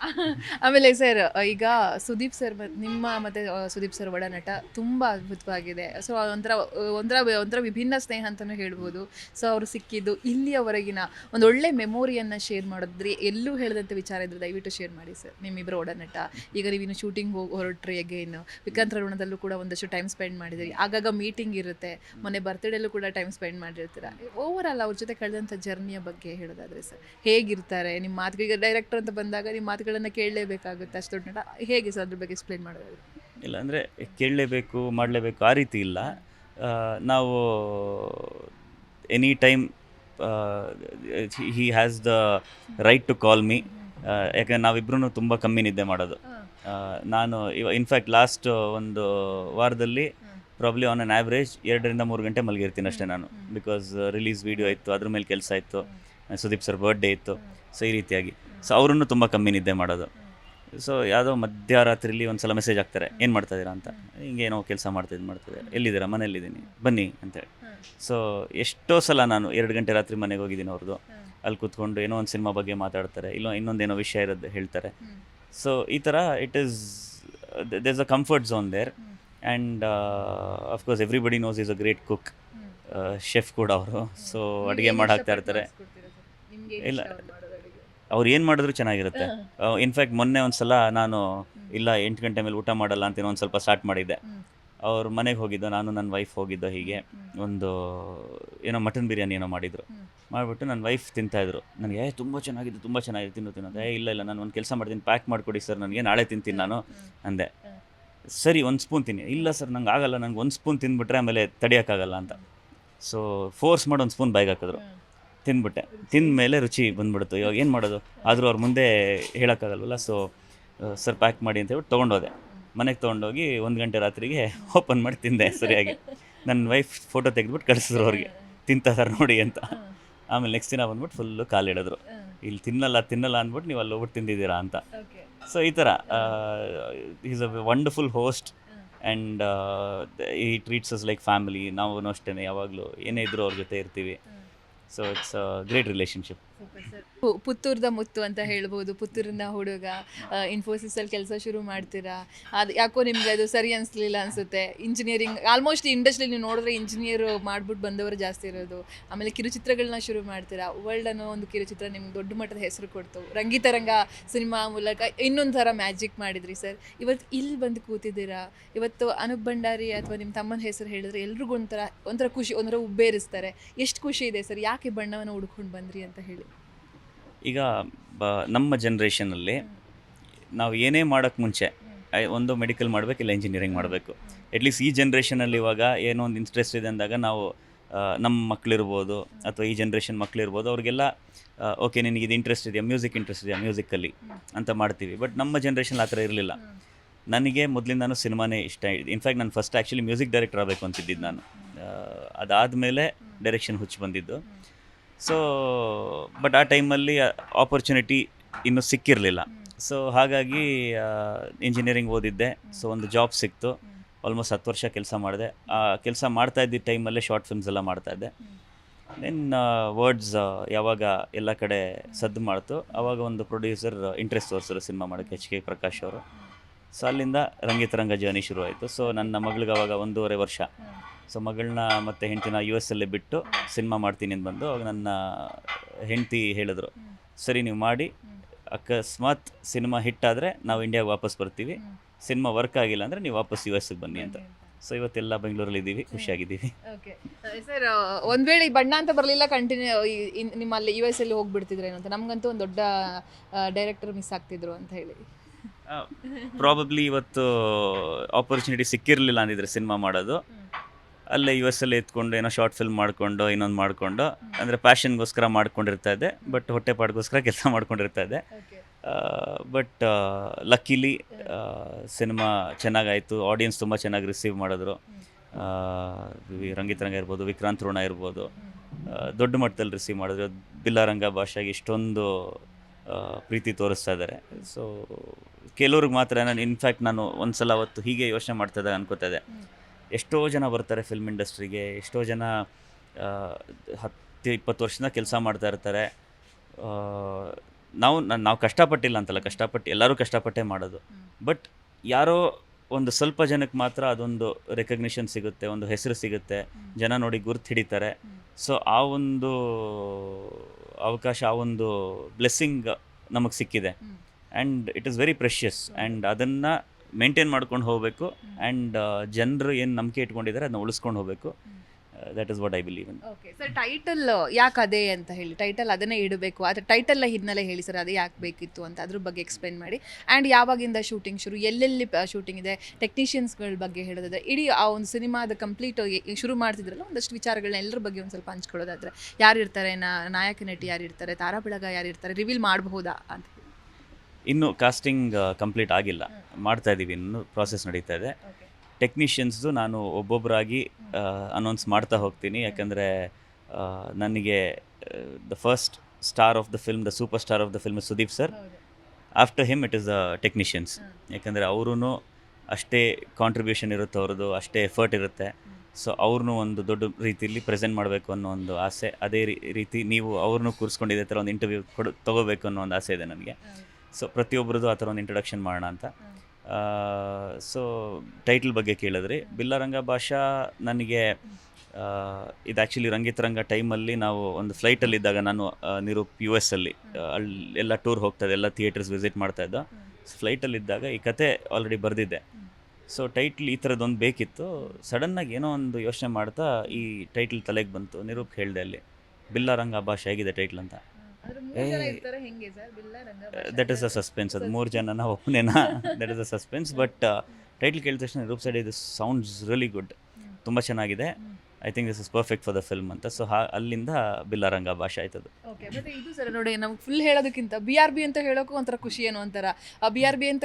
ಆಮೇಲೆ ಸರ್ ಈಗ ಸುದೀಪ್ ಸರ್ ನಿಮ್ಮ ಮತ್ತೆ ಸುದೀಪ್ ಸರ್ ಒಡನಾಟ ತುಂಬ ಅದ್ಭುತವಾಗಿದೆ. ಸೊ ಒಂಥರ ಒಂಥರ ಒಂಥರ ವಿಭಿನ್ನ ಸ್ನೇಹ ಅಂತಲೂ ಹೇಳ್ಬೋದು. ಸೊ ಅವರು ಸಿಕ್ಕಿದ್ದು ಇಲ್ಲಿಯವರೆಗಿನ ಒಂದು ಒಳ್ಳೆ ಮೆಮೊರಿಯನ್ನು ಶೇರ್ ಮಾಡಿದ್ರಿ. ಎಲ್ಲೂ ಹೇಳಿದಂಥ ವಿಚಾರ ಇದ್ರೆ ದಯವಿಟ್ಟು ಶೇರ್ ಮಾಡಿ ಸರ್ ನಿಮ್ಮಿಬ್ಬರ ಒಡನಟ ಈಗ ನೀವಿನ್ನು ಶೂಟಿಂಗ್ ಹೋಗಿ ಹೊರಟ್ರಿ ಅಗೇನು ವಿಕಾಂತ್ ಋಣದಲ್ಲೂ ಕೂಡ ಒಂದಷ್ಟು ಟೈಮ್ ಸ್ಪೆಂಡ್ ಮಾಡಿದ್ರಿ. ಆಗಾಗ ಮೀಟಿಂಗ್ ಇರುತ್ತೆ. ಮೊನ್ನೆ ಬರ್ತ್ಡೇಲೂ ಕೂಡ ಟೈಮ್ ಸ್ಪೆಂಡ್ ಮಾಡಿರ್ತೀರ. ಓವರ್ ಆಲ್ ಅವ್ರ ಜೊತೆ ಕಳೆದಂಥ ಜರ್ನಿಯ ಬಗ್ಗೆ ಹೇಳೋದಾದ್ರೆ ಸರ್, ಹೇಗಿರ್ತಾರೆ? ನಿಮ್ಮ ಮಾತುಗಳಿಗ ಡೈರೆಕ್ಟರ್ ಅಂತ ಬಂದಾಗ ನಿಮ್ಮ ಮಾತುಗಳನ್ನು ಕೇಳಲೇಬೇಕಾಗುತ್ತೆ. ಅಷ್ಟು ದೊಡ್ಡ ನಟ ಹೇಗೆ ಸರ್ ಅದ್ರ ಬಗ್ಗೆ ಎಕ್ಸ್ಪ್ಲೇನ್ ಮಾಡೋದು ಇಲ್ಲ ಅಂದರೆ ಕೇಳಲೇಬೇಕು ಮಾಡಲೇಬೇಕು ಆ ರೀತಿ ಇಲ್ಲ. ನಾವು any time he has the right to call me ಯಾಕಂದ್ರೆ ನಾವಿಬ್ರು ತುಂಬ ಕಮ್ಮಿ ನಿದ್ದೆ ಮಾಡೋದು. ನಾನು ಇವ ಇನ್ಫ್ಯಾಕ್ಟ್ ಲಾಸ್ಟ್ ಒಂದು ವಾರದಲ್ಲಿ ಪ್ರಾಬ್ಲಿ ಆನ್ ಅನ್ ಆ್ಯಾವ್ರೇಜ್ ಎರಡರಿಂದ ಮೂರು ಗಂಟೆ ಮಲಗಿರ್ತೀನಿ ಅಷ್ಟೇ ನಾನು. ಬಿಕಾಸ್ ರಿಲೀಸ್ ವೀಡಿಯೋ ಇತ್ತು ಅದ್ರ ಮೇಲೆ ಕೆಲಸ ಇತ್ತು. ಸುದೀಪ್ ಸರ್ ಬರ್ಡೇ ಇತ್ತು. ಸೊ ಈ ರೀತಿಯಾಗಿ. ಸೊ ಅವರನ್ನು ತುಂಬ ಕಮ್ಮಿ ನಿದ್ದೆ ಮಾಡೋದು. ಸೊ ಯಾವುದೋ ಮಧ್ಯರಾತ್ರಿಲಿ ಒಂದು ಸಲ ಮೆಸೇಜ್ ಹಾಕ್ತಾರೆ ಏನು ಮಾಡ್ತಾ ಇದ್ದೀರಾ ಅಂತ. ಹಿಂಗೇನೋ ಕೆಲಸ ಮಾಡ್ತಾ ಮಾಡ್ತಿದ್ದು ಮಾಡ್ತಿದ್ದೆ ಎಲ್ಲಿದ್ದೀರಾ? ಮನೆಯಲ್ಲಿದ್ದೀನಿ. ಬನ್ನಿ ಅಂತೇಳಿ ಸೊ ಎಷ್ಟೋ ಸಲ ನಾನು ಎರಡು ಗಂಟೆ ರಾತ್ರಿ ಮನೆಗೆ ಹೋಗಿದ್ದೀನಿ ಅವ್ರದ್ದು. ಅಲ್ಲಿ ಕೂತ್ಕೊಂಡು ಏನೋ ಒಂದು ಸಿನಿಮಾ ಬಗ್ಗೆ ಮಾತಾಡ್ತಾರೆ ಇಲ್ಲ ಇನ್ನೊಂದೇನೋ ವಿಷಯ ಇರೋದು ಹೇಳ್ತಾರೆ. ಸೊ ಈ ಥರ it is there's a comfort zone there and of course everybody knows is a great cook chef ಕೂಡ ಅವರು. ಸೊ ಅಡುಗೆ ಮಾಡಿ ಹಾಕ್ತಾ ಇರ್ತಾರೆ. ಇಲ್ಲ. ಅವ್ರು ಏನು ಮಾಡಿದ್ರು ಚೆನ್ನಾಗಿರುತ್ತೆ. ಇನ್ಫ್ಯಾಕ್ಟ್ ಮೊನ್ನೆ ಒಂದು ಸಲ ನಾನು ಇಲ್ಲ ಎಂಟು ಗಂಟೆ ಮೇಲೆ ಊಟ ಮಾಡಲ್ಲ ಅಂತ ಒಂದು ಸ್ವಲ್ಪ ಸ್ಟಾರ್ಟ್ ಮಾಡಿದ್ದೆ. ಅವ್ರ ಮನೆಗೆ ಹೋಗಿದ್ದು ನಾನು ನನ್ನ ವೈಫ್ ಹೋಗಿದ್ದೋ ಹೀಗೆ. ಒಂದು ಏನೋ ಮಟನ್ ಬಿರಿಯಾನಿ ಏನೋ ಮಾಡಿದರು. ಮಾಡಿಬಿಟ್ಟು ನನ್ನ ವೈಫ್ ತಿಂತಾಯಿದ್ರು ನನಗೆ ಏ ತುಂಬ ಚೆನ್ನಾಗಿದೆ ತುಂಬ ಚೆನ್ನಾಗಿದೆ ತಿನ್ನು ತಿನ್ನೋದು ಏ ಇಲ್ಲ ಇಲ್ಲ ನಾನು ಒಂದು ಕೆಲಸ ಮಾಡ್ತೀನಿ ಪ್ಯಾಕ್ ಮಾಡಿಕೊಡಿ ಸರ್ ನನಗೆ ನಾಳೆ ತಿಂತೀನಿ ನಾನು. ಅಂದೆ. ಸರಿ ಒಂದು ಸ್ಪೂನ್ ತಿನ್ನಿ. ಇಲ್ಲ ಸರ್ ನಂಗೆ ಆಗಲ್ಲ ನಂಗೆ ಒಂದು ಸ್ಪೂನ್ ತಿಂದುಬಿಟ್ರೆ ಆಮೇಲೆ ತಡಿಯೋಕ್ಕಾಗಲ್ಲ ಅಂತ. ಸೊ ಫೋರ್ಸ್ ಮಾಡಿ ಒಂದು ಸ್ಪೂನ್ ಬಾಯಿಗೆ ಹಾಕಿದ್ರು. ತಿಂದ್ಬಿಟ್ಟೆ. ತಿಂದ ಮೇಲೆ ರುಚಿ ಬಂದ್ಬಿಡ್ತು. ಇವಾಗ ಏನು ಮಾಡೋದು? ಆದರೂ ಅವ್ರ ಮುಂದೆ ಹೇಳೋಕ್ಕಾಗಲ್ವಲ್ಲ ಸೊ ಸರ್ ಪ್ಯಾಕ್ ಮಾಡಿ ಅಂತ ಹೇಳ್ಬಿಟ್ಟು ತೊಗೊಂಡೋದೆ. ಮನೆಗೆ ತೊಗೊಂಡೋಗಿ ಒಂದು ಗಂಟೆ ರಾತ್ರಿಗೆ ಓಪನ್ ಮಾಡಿ ತಿಂದೆ ಸರಿಯಾಗಿ. ನನ್ನ ವೈಫ್ ಫೋಟೋ ತೆಗೆದ್ಬಿಟ್ಟು ಕಳಿಸಿದ್ರು ಅವ್ರಿಗೆ. ತಿಂತಾರೆ ನೋಡಿ ಅಂತ. ಆಮೇಲೆ ನೆಕ್ಸ್ಟ್ ದಿನ ಬಂದ್ಬಿಟ್ಟು ಫುಲ್ಲು ಕಾಲಿಡಿದ್ರು ಇಲ್ಲಿ ತಿನ್ನಲ್ಲ ತಿನ್ನಲ್ಲ ಅಂದ್ಬಿಟ್ಟು ನೀವು ಅಲ್ಲಿ ಹೋಗ್ಬಿಟ್ಟು ತಿಂದಿದ್ದೀರಾ ಅಂತ. ಸೊ ಈ ಥರ is a wonderful host and he treats us like family ನಾವು ಅಷ್ಟೇ ಯಾವಾಗಲೂ ಏನೇ ಇದ್ರೂ ಅವ್ರ ಜೊತೆ ಇರ್ತೀವಿ. ಸೊ ಇಟ್ಸ್ ಗ್ರೇಟ್ ರಿಲೇಷನ್ಶಿಪ್ ಪುತ್ತೂರ್ದ ಮುತ್ತು ಅಂತ ಹೇಳ್ಬೋದು, ಪುತ್ತೂರಿನ ಹುಡುಗ ಇನ್ಫೋಸಿಸಲ್ಲಿ ಕೆಲಸ ಶುರು ಮಾಡ್ತೀರಾ? ಅದು ಯಾಕೋ ನಿಮ್ಗೆ ಅದು ಸರಿ ಅನಿಸ್ಲಿಲ್ಲ ಅನ್ಸುತ್ತೆ. ಇಂಜಿನಿಯರಿಂಗ್ ಆಲ್ಮೋಸ್ಟ್ ಇಂಡಸ್ಟ್ರಿ ನೀವು ನೋಡಿದ್ರೆ ಇಂಜಿನಿಯರ್ ಮಾಡ್ಬಿಟ್ಟು ಬಂದವರು ಜಾಸ್ತಿ ಇರೋದು. ಆಮೇಲೆ ಕಿರುಚಿತ್ರಗಳನ್ನ ಶುರು ಮಾಡ್ತೀರಾ? ವರ್ಲ್ಡ್ ಅನ್ನೋ ಒಂದು ಕಿರುಚಿತ್ರ ನಿಮ್ಗೆ ದೊಡ್ಡ ಮಟ್ಟದ ಹೆಸರು ಕೊಡ್ತು. ರಂಗಿತರಂಗ ಸಿನಿಮಾ ಮೂಲಕ ಇನ್ನೊಂದು ಥರ ಮ್ಯಾಜಿಕ್ ಮಾಡಿದ್ರಿ ಸರ್ ಇವತ್ತು ಇಲ್ಲಿ ಬಂದು ಕೂತಿದ್ದೀರಾ? ಇವತ್ತು ಅನುಪ್ ಭಂಡಾರಿ ಅಥವಾ ನಿಮ್ಮ ತಮ್ಮನ ಹೆಸರು ಹೇಳಿದ್ರೆ ಎಲ್ರಿಗೂ ಒಂಥರ ಒಂಥರ ಖುಷಿ, ಒಂಥರ ಉಬ್ಬೇರಿಸ್ತಾರೆ. ಎಷ್ಟು ಖುಷಿ ಇದೆ ಸರ್ ಯಾಕೆ ಬಣ್ಣವನ್ನು ಹುಡ್ಕೊಂಡು ಬಂದ್ರಿ ಅಂತ ಹೇಳಿ. ಈಗ ಬ, ನಮ್ಮ ಜನ್ರೇಷನಲ್ಲಿ ನಾವು ಏನೇ ಮಾಡೋಕ್ಕೆ ಮುಂಚೆ ಒಂದು ಮೆಡಿಕಲ್ ಮಾಡಬೇಕು, ಇಲ್ಲ ಇಂಜಿನಿಯರಿಂಗ್ ಮಾಡಬೇಕು. ಅಟ್ಲೀಸ್ಟ್ ಈ ಜನ್ರೇಷನಲ್ಲಿ ಇವಾಗ ಏನೋ ಒಂದು ಇಂಟ್ರೆಸ್ಟ್ ಇದೆ ಅಂದಾಗ ನಾವು ನಮ್ಮ ಮಕ್ಕಳಿರ್ಬೋದು ಅಥವಾ ಈ ಜನ್ರೇಷನ್ ಮಕ್ಕಳಿರ್ಬೋದು ಅವ್ರಿಗೆಲ್ಲ ಓಕೆ ನಿನಗೆ ಇದು ಇಂಟ್ರೆಸ್ಟ್ ಇದೆಯಾ? ಮ್ಯೂಸಿಕ್ ಇಂಟ್ರೆಸ್ಟ್ ಇದೆಯಾ ಮ್ಯೂಸಿಕಲ್ಲಿ ಅಂತ ಮಾಡ್ತೀವಿ. ಬಟ್ ನಮ್ಮ ಜನ್ರೇಷನ್ ಆ ಥರ ಇರಲಿಲ್ಲ. ನನಗೆ ಮೊದಲಿಂದಾನು ಸಿನಿಮಾನೇ ಇಷ್ಟ. ಇನ್ಫ್ಯಾಕ್ಟ್ ನಾನು ಫಸ್ಟ್ ಆ್ಯಕ್ಚುಲಿ ಮ್ಯೂಸಿಕ್ ಡೈರೆಕ್ಟರ್ ಆಗಬೇಕು ಅಂತಿದ್ದಿದ್ದು ನಾನು. ಅದಾದಮೇಲೆ ಡೈರೆಕ್ಷನ್ ಹುಚ್ಚು ಬಂದಿದ್ದು. ಸೊ ಬಟ್ ಆ ಟೈಮಲ್ಲಿ ಆಪರ್ಚುನಿಟಿ ಇನ್ನೂ ಸಿಕ್ಕಿರಲಿಲ್ಲ. ಸೊ ಹಾಗಾಗಿ ಇಂಜಿನಿಯರಿಂಗ್ ಓದಿದ್ದೆ. ಸೊ ಒಂದು ಜಾಬ್ ಸಿಕ್ತು. ಆಲ್ಮೋಸ್ಟ್ ಹತ್ತು ವರ್ಷ ಕೆಲಸ ಮಾಡಿದೆ. ಆ, ಕೆಲಸ ಮಾಡ್ತಾ ಇದ್ದಿದ್ದ ಟೈಮಲ್ಲೇ ಶಾರ್ಟ್ ಫಿಲ್ಮ್ಸ್ ಎಲ್ಲ ಮಾಡ್ತಾ ಇದ್ದೆ. ದೆನ್ ವರ್ಡ್ಸ್ ಯಾವಾಗ ಎಲ್ಲ ಕಡೆ ಸದ್ದು ಮಾಡ್ತು. ಆವಾಗ ಒಂದು ಪ್ರೊಡ್ಯೂಸರ್ ಇಂಟ್ರೆಸ್ಟ್ ತೋರಿಸಿದ್ರು ಸಿನಿಮಾ ಮಾಡೋಕ್ಕೆ ಎಚ್ ಕೆ ಪ್ರಕಾಶ್ ಅವರು. ಸೊ ಅಲ್ಲಿಂದ ರಂಗಿತರಂಗ ಜರ್ನಿ ಶುರು ಆಯಿತು ಸೊ ನನ್ನ ಮಗಳಿಗೆ ಅವಾಗ ಒಂದೂವರೆ ವರ್ಷ. ಸೊ ಮಗಳನ್ನ ಮತ್ತು ಹೆಂಡತಿನ ಯು ಎಸ್ ಅಲ್ಲೇ ಬಿಟ್ಟು ಸಿನಿಮಾ ಮಾಡ್ತೀನಿ ಅಂತ ಬಂದು ಅವಾಗ ನನ್ನ ಹೆಂಡತಿ ಹೇಳಿದ್ರು. ಸರಿ ನೀವು ಮಾಡಿ. ಅಕಸ್ಮಾತ್ ಸಿನಿಮಾ ಹಿಟ್ ಆದರೆ ನಾವು ಇಂಡಿಯಾಗೆ ವಾಪಸ್ ಬರ್ತೀವಿ. ಸಿನಿಮಾ ವರ್ಕ್ ಆಗಿಲ್ಲ ಅಂದರೆ ನೀವು ವಾಪಸ್ ಯು ಎಸ್ಗೆ ಬನ್ನಿ ಅಂತ. ಸೊ ಇವತ್ತೆಲ್ಲ ಬೆಂಗಳೂರಲ್ಲಿ ಇದ್ದೀವಿ. ಖುಷಿಯಾಗಿದ್ದೀವಿ. ಓಕೆ ಸರ್ ಒಂದು ವೇಳೆ ಬಣ್ಣ ಅಂತ ಬರಲಿಲ್ಲ ಕಂಟಿನ್ಯೂ ನಿಮ್ಮಲ್ಲಿ ಯು ಎಸ್ ಅಲ್ಲಿ ಹೋಗ್ಬಿಡ್ತಿದ್ರೆ ಅಂತ? ನಮಗಂತೂ ಒಂದು ದೊಡ್ಡ ಡೈರೆಕ್ಟರ್ ಮಿಸ್ ಆಗ್ತಿದ್ರು ಅಂತ ಹೇಳಿ. ಪ್ರಾಬಬ್ಲಿ ಇವತ್ತು ಆಪರ್ಚುನಿಟಿ ಸಿಕ್ಕಿರಲಿಲ್ಲ ಅಂದಿದ್ರೆ ಸಿನಿಮಾ ಮಾಡೋದು. ಅಲ್ಲೇ ಯು ಎಸ್ ಅಲ್ಲಿ ಎತ್ಕೊಂಡು ಏನೋ ಶಾರ್ಟ್ ಫಿಲ್ಮ್ ಮಾಡಿಕೊಂಡು ಇನ್ನೊಂದು ಮಾಡಿಕೊಂಡು ಅಂದರೆ ಪ್ಯಾಷನ್ಗೋಸ್ಕರ ಮಾಡ್ಕೊಂಡಿರ್ತಾ ಇದ್ದೆ ಬಟ್ ಹೊಟ್ಟೆಪಾಡಿಗೋಸ್ಕರ ಕೆಲಸ ಮಾಡ್ಕೊಂಡಿರ್ತಾ ಇದ್ದೆ. ಬಟ್ ಲಕ್ಕಿಲಿ ಸಿನಿಮಾ ಚೆನ್ನಾಗಾಯಿತು ಆಡಿಯನ್ಸ್ ತುಂಬ ಚೆನ್ನಾಗಿ ರಿಸೀವ್ ಮಾಡಿದ್ರು. ಆ, ರಂಗ ಇರ್ಬೋದು ವಿಕ್ರಾಂತ್ ಋಣ ಇರ್ಬೋದು ದೊಡ್ಡ ಮಟ್ಟದಲ್ಲಿ ರಿಸೀವ್ ಮಾಡಿದ್ರು. ಬಿಲ್ಲಾರಂಗ ಭಾಷೆಗೆ ಇಷ್ಟೊಂದು ಪ್ರೀತಿ ತೋರಿಸ್ತಾ ಇದ್ದಾರೆ. ಸೊ ಕೆಲವ್ರಿಗೆ ಮಾತ್ರ ನಾನು ಇನ್ಫ್ಯಾಕ್ಟ್ ನಾನು ಒಂದು ಸಲ ಅವತ್ತು ಹೀಗೆ ಯೋಚನೆ ಮಾಡ್ತಾ ಇದ್ದಾಗ ಅನ್ಕೋತಾ ಇದ್ದೆ. ಎಷ್ಟೋ ಜನ ಬರ್ತಾರೆ ಫಿಲ್ಮ್ ಇಂಡಸ್ಟ್ರಿಗೆ, ಎಷ್ಟೋ ಜನ ಹತ್ತು, ಇಪ್ಪತ್ತು ವರ್ಷದಿಂದ ಕೆಲಸ ಮಾಡ್ತಾ ಇರ್ತಾರೆ. ನಾವು ನಾವು ಕಷ್ಟಪಟ್ಟಿಲ್ಲ ಅಂತಲ್ಲ, ಕಷ್ಟಪಟ್ಟು, ಎಲ್ಲರೂ ಕಷ್ಟಪಟ್ಟೇ ಮಾಡೋದು. ಬಟ್ ಯಾರೋ ಒಂದು ಸ್ವಲ್ಪ ಜನಕ್ಕೆ ಮಾತ್ರ ಅದೊಂದು ರೆಕಗ್ನಿಷನ್ ಸಿಗುತ್ತೆ, ಒಂದು ಹೆಸರು ಸಿಗುತ್ತೆ. ಜನ ನೋಡಿ ಗುರ್ತು ಹಿಡಿತಾರೆ. ಸೊ ಆ ಒಂದು ಅವಕಾಶ, ಆ ಒಂದು ಬ್ಲೆಸ್ಸಿಂಗ್ ನಮಗೆ ಸಿಕ್ಕಿದೆ. And it is very precious and ಅದನ್ನು ಮೇಂಟೈನ್ ಮಾಡ್ಕೊಂಡು ಹೋಗಬೇಕು ಆ್ಯಂಡ್ ಜನರು ಏನು ನಂಬಿಕೆ ಇಟ್ಕೊಂಡಿದ್ದಾರೆ ಅದನ್ನ ಉಳಿಸ್ಕೊಂಡು ಹೋಗಬೇಕು. That is what I believe in okay sir title ಯಾಕೆ ಅದೇ ಅಂತ ಹೇಳಿ ಟೈಟಲ್ ಅದನ್ನೇ ಇಡಬೇಕು ಆದರೆ ಟೈಟಲ್ ಹಿನ್ನೆಲೆ ಹೇಳಿ ಸರ್ ಅದೇ ಯಾಕೆ ಬೇಕಿತ್ತು ಅಂತ ಅದ್ರ ಬಗ್ಗೆ ಎಕ್ಸ್ಪ್ಲೈನ್ ಮಾಡಿ. ಆ್ಯಂಡ್ ಯಾವಾಗಿಂದ ಶೂಟಿಂಗ್ ಶುರು ಎಲ್ಲೆಲ್ಲಿ ಶೂಟಿಂಗ್ ಇದೆ ಟೆಕ್ನಿಷಿಯನ್ಸ್ಗಳ ಬಗ್ಗೆ ಹೇಳೋದಾದ್ರೆ ಇಡೀ ಆ ಒಂದು ಸಿನಿಮಾದ ಕಂಪ್ಲೀಟ್ ಶುರು ಮಾಡ್ತಿದ್ರಲ್ಲ ಒಂದಷ್ಟು ವಿಚಾರಗಳನ್ನ ಎಲ್ಲರ ಬಗ್ಗೆ ಒಂದು ಸ್ವಲ್ಪ ಹಂಚ್ಕೊಳ್ಳೋದಾದ್ರೆ ಯಾರು ಇರ್ತಾರೆ ನಾ- ನಾಯಕ ನಟಿ ಯಾರು ಇರ್ತಾರೆ ತಾರಾ ಬೆಳಗ ಯಾರು ಇರ್ತಾರೆ ರಿವೀಲ್ ಮಾಡಬಹುದಾ ಅಂತ. ಇನ್ನು ಕಾಸ್ಟಿಂಗ್ ಕಂಪ್ಲೀಟ್ ಆಗಿಲ್ಲ. ಮಾಡ್ತಾ ಇದ್ದೀವಿ ಇನ್ನು ಪ್ರಾಸೆಸ್ ನಡೀತಾ ಇದೆ. ಟೆಕ್ನಿಷಿಯನ್ಸ್ದು ನಾನು ಒಬ್ಬೊಬ್ಬರಾಗಿ ಅನೌನ್ಸ್ ಮಾಡ್ತಾ ಹೋಗ್ತೀನಿ. ಯಾಕಂದರೆ ನನಗೆ the first star of the film the superstar of the film Sudeep sir after him it is the technicians ಯಾಕಂದರೆ ಅವರೂ ಅಷ್ಟೇ ಕಾಂಟ್ರಿಬ್ಯೂಷನ್ ಇರುತ್ತೆ ಅವ್ರದ್ದು ಅಷ್ಟೇ ಎಫರ್ಟ್ ಇರುತ್ತೆ. ಸೊ ಅವ್ರನ್ನೂ ಒಂದು ದೊಡ್ಡ ರೀತಿಯಲ್ಲಿ ಪ್ರೆಸೆಂಟ್ ಮಾಡಬೇಕು ಅನ್ನೋ ಒಂದು ಆಸೆ. ಅದೇ ರೀತಿ ನೀವು ಅವ್ರನ್ನೂ ಕೂರಿಸ್ಕೊಂಡು ಇದೇ ಥರ ಒಂದು ಇಂಟರ್ವ್ಯೂ ಕೊಡು ತೊಗೋಬೇಕು ಅನ್ನೋ ಒಂದು ಆಸೆ ಇದೆ ನನಗೆ. ಸೊ ಪ್ರತಿಯೊಬ್ಬರದ್ದು ಆ ಥರ ಒಂದು ಇಂಟ್ರಡಕ್ಷನ್ ಮಾಡೋಣ ಅಂತ. ಸೊ ಟೈಟಲ್ ಬಗ್ಗೆ ಕೇಳಿದ್ರಿ ಬಿಲ್ಲರಂಗ ಭಾಷಾ ನನಗೆ ಇದು ಆ್ಯಕ್ಚುಲಿ ರಂಗಿತರಂಗ ಟೈಮಲ್ಲಿ ನಾವು ಒಂದು ಫ್ಲೈಟಲ್ಲಿದ್ದಾಗ ನಾನು ನಿರೂಪ್ ಯು ಎಸ್ ಅಲ್ಲಿ ಅಲ್ಲಿ ಎಲ್ಲ ಟೂರ್ ಹೋಗ್ತಾ ಎಲ್ಲ ಥಿಯೇಟರ್ಸ್ ವಿಸಿಟ್ ಮಾಡ್ತಾ ಇದ್ದ. ಫ್ಲೈಟಲ್ಲಿದ್ದಾಗ ಈ ಕತೆ ಆಲ್ರೆಡಿ ಬರೆದಿದ್ದೆ ಸೊ ಟೈಟ್ಲ್ ಈ ಥರದ್ದೊಂದು ಬೇಕಿತ್ತು. ಸಡನ್ನಾಗಿ ಏನೋ ಒಂದು ಯೋಚನೆ ಮಾಡ್ತಾ ಈ ಟೈಟ್ಲ್ ತಲೆಗೆ ಬಂತು ನಿರೂಪ್ ಹೇಳಿದೆ ಅಲ್ಲಿ. ಬಿಲ್ಲರಂಗ ಭಾಷೆ ಹೇಗಿದೆ ಟೈಟ್ಲ್ ಅಂತ. ದಟ್ ಇಸ್ ಅ ಸಸ್ಪೆನ್ಸ್ ಅದು ಮೂರು ಜನನ ಒಬ್ಬನೇನ that is a suspense but title ಕೇಳಿದ ತಕ್ಷಣ ರೂಪ್ ಸೈಡ್ ಇದು ಸೌಂಡ್ಸ್ ರಿಯಲಿ ಗುಡ್ ತುಂಬ ಚೆನ್ನಾಗಿದೆ. I think this is perfect for the film ಅಂತ. ಸೊ ಹಾ ಅಲ್ಲಿಂದ ಬಿಲ್ಲಾರಂಗ ಭಾಷೆ ಆಯ್ತದು. ಓಕೆ ಮತ್ತೆ ಇದು ಸರ್ ನೋಡಿ ನಮ್ಗೆ ಫುಲ್ ಹೇಳೋದಕ್ಕಿಂತ ಬಿ ಆರ್ ಬಿ ಅಂತ ಹೇಳೋಕ್ಕೂ ಒಂಥರ ಖುಷಿ ಏನೋ ಒಂಥರ. ಆ ಬಿ ಆರ್ ಬಿ ಅಂತ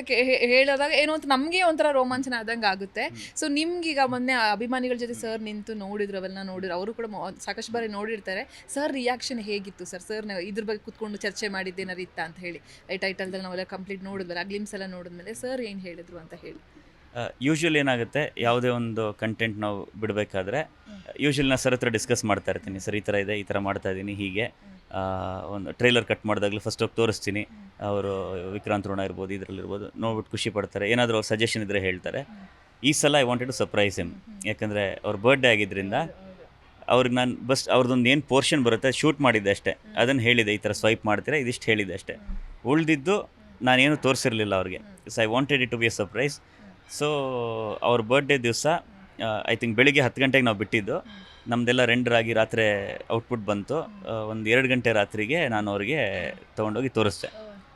ಹೇಳಿದಾಗ ಏನೋ ಅಂತ ನಮಗೆ ಒಂಥರ ರೋಮಾಂಚನ ಆದಂಗೆ ಆಗುತ್ತೆ. ಸೊ ನಿಮ್ಗೀಗ ಮೊನ್ನೆ ಅಭಿಮಾನಿಗಳ ಜೊತೆ ಸರ್ ನಿಂತು ನೋಡಿದ್ರು ಅವೆಲ್ಲ ನೋಡಿದ್ರು ಅವರು ಕೂಡ ಸಾಕಷ್ಟು ಬಾರಿ ನೋಡಿರ್ತಾರೆ. ಸರ್ ರಿಯಾಕ್ಷನ್ ಹೇಗಿತ್ತು ಸರ್? ಸರ್ ಇದ್ರ ಬಗ್ಗೆ ಕುತ್ಕೊಂಡು ಚರ್ಚೆ ಮಾಡಿದ್ದೇನಾರು ಇತ್ತ ಅಂತ ಹೇಳಿ. ಈ ಟೈಟಲ್ದಲ್ಲಿ ನಾವೆಲ್ಲ ಕಂಪ್ಲೀಟ್ ನೋಡಿದ್ವಲ್ಲ ಗ್ಲಿಮ್ಸ್ ಎಲ್ಲ ನೋಡಿದ್ಮೇಲೆ ಸರ್ ಏನು ಹೇಳಿದ್ರು ಅಂತ ಹೇಳಿ. ಯೂಶ್ವಲಿ ಏನಾಗುತ್ತೆ ಯಾವುದೇ ಒಂದು ಕಂಟೆಂಟ್ ನಾವು ಬಿಡಬೇಕಾದ್ರೆ ಯೂಶ್ವಲಿ ನಾನು ಸರ್ ಹತ್ರ ಡಿಸ್ಕಸ್ ಮಾಡ್ತಾ ಇರ್ತೀನಿ. ಸರ್ ಈ ಥರ ಇದೆ ಈ ಥರ ಮಾಡ್ತಾ ಇದ್ದೀನಿ ಹೀಗೆ. ಒಂದು ಟ್ರೈಲರ್ ಕಟ್ ಮಾಡಿದಾಗಲೂ ಫಸ್ಟ್ ಹೋಗಿ ತೋರಿಸ್ತೀನಿ. ಅವರು ವಿಕ್ರಾಂತ್ ರೋಣ ಇರ್ಬೋದು ಇದರಲ್ಲಿರ್ಬೋದು ನೋಡ್ಬಿಟ್ಟು ಖುಷಿ ಪಡ್ತಾರೆ. ಏನಾದರೂ ಅವ್ರ ಸಜೆಷನ್ ಇದ್ದರೆ ಹೇಳ್ತಾರೆ. ಈ ಸಲ I wanted to surprise him ಯಾಕಂದರೆ ಅವ್ರ ಬರ್ಡೇ ಆಗಿದ್ದರಿಂದ ಅವ್ರಿಗೆ ನಾನು ಬಸ್ ಅವ್ರದ್ದೊಂದು ಏನು ಪೋರ್ಷನ್ ಬರುತ್ತೆ ಶೂಟ್ ಮಾಡಿದ್ದೆ ಅಷ್ಟೇ. ಅದನ್ನು ಹೇಳಿದೆ ಈ ಥರ ಸ್ವೈಪ್ ಮಾಡ್ತೀರಾ ಇದಿಷ್ಟು ಹೇಳಿದೆ ಅಷ್ಟೇ. ಉಳಿದಿದ್ದು ನಾನೇನು ತೋರಿಸಿರಲಿಲ್ಲ ಅವ್ರಿಗೆ. So I wanted it to be a surprise so ಅವ್ರ ಬರ್ಡೇ ದಿವಸ ಐ ಥಿಂಕ್ ಬೆಳಿಗ್ಗೆ ಹತ್ತು ಗಂಟೆಗೆ ನಾವು ಬಿಟ್ಟಿದ್ದು. ನಮ್ಮದೆಲ್ಲ ರೆಂಡರ್ ಆಗಿ ರಾತ್ರಿ ಔಟ್ಪುಟ್ ಬಂತು. ಒಂದು ಎರಡು ಗಂಟೆ ರಾತ್ರಿಗೆ ನಾನು ಅವ್ರಿಗೆ ತೊಗೊಂಡೋಗಿ ತೋರಿಸ್ದೆ.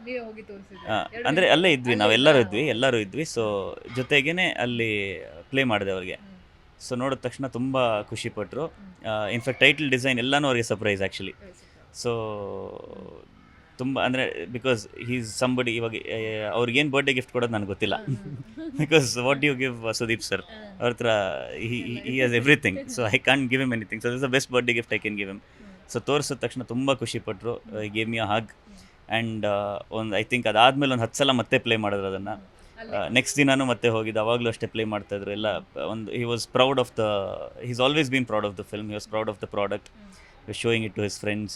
ನೀವೇ ಹೋಗಿ ತೋರಿಸಿದ್ರೆ. ಆ, ಅಂದ್ರೆ ಅಲ್ಲೇ ಇದ್ವಿ ನಾವೆಲ್ಲರೂ ಇದ್ವಿ ಎಲ್ಲರೂ ಇದ್ವಿ. ಸೊ ಜೊತೆಗೇನೆ ಅಲ್ಲಿ ಪ್ಲೇ ಮಾಡಿದೆ ಅವ್ರಿಗೆ. ಸೊ ನೋಡಿದ ತಕ್ಷಣ ತುಂಬ ಖುಷಿಪಟ್ಟರು ಇನ್ಫ್ಯಾಕ್ಟ್ ಟೈಟಲ್ ಡಿಸೈನ್ ಎಲ್ಲನೂ ಅವ್ರಿಗೆ ಸರ್ಪ್ರೈಸ್ ಆ್ಯಕ್ಚುಲಿ ಸೊ ತುಂಬ ಅಂದರೆ ಬಿಕಾಸ್ ಈಸ್ ಸಂಬಡಿ ಇವಾಗ ಅವ್ರಿಗೇನು ಬರ್ಡೇ ಗಿಫ್ಟ್ ಕೊಡೋದು ನನಗೆ ಗೊತ್ತಿಲ್ಲ. Because what you give Sudeep sir ಅವ್ರ ಹತ್ರ he has everything so I can give M anything so this the best birthday gift I can give M so ತೋರಿಸಿದ ತಕ್ಷಣ ತುಂಬ ಖುಷಿಪಟ್ಟರು ಗೇಮ್ ಯು ಹಾಗ್ ಆ್ಯಂಡ್ ಒಂದು ಐ ಥಿಂಕ್ ಅದಾದಮೇಲೆ ಒಂದು ಹತ್ತು ಸಲ ಮತ್ತೆ ಪ್ಲೇ ಮಾಡಿದ್ರು ಅದನ್ನು. ನೆಕ್ಸ್ಟ್ ದಿನಾನು ಮತ್ತೆ ಹೋಗಿದ್ದು. ಅವಾಗಲೂ ಅಷ್ಟೇ ಪ್ಲೇ ಮಾಡ್ತಾಯಿದ್ರು ಎಲ್ಲ ಒಂದು he was proud of the he's always been proud of the film he was proud of the product showing it to his friends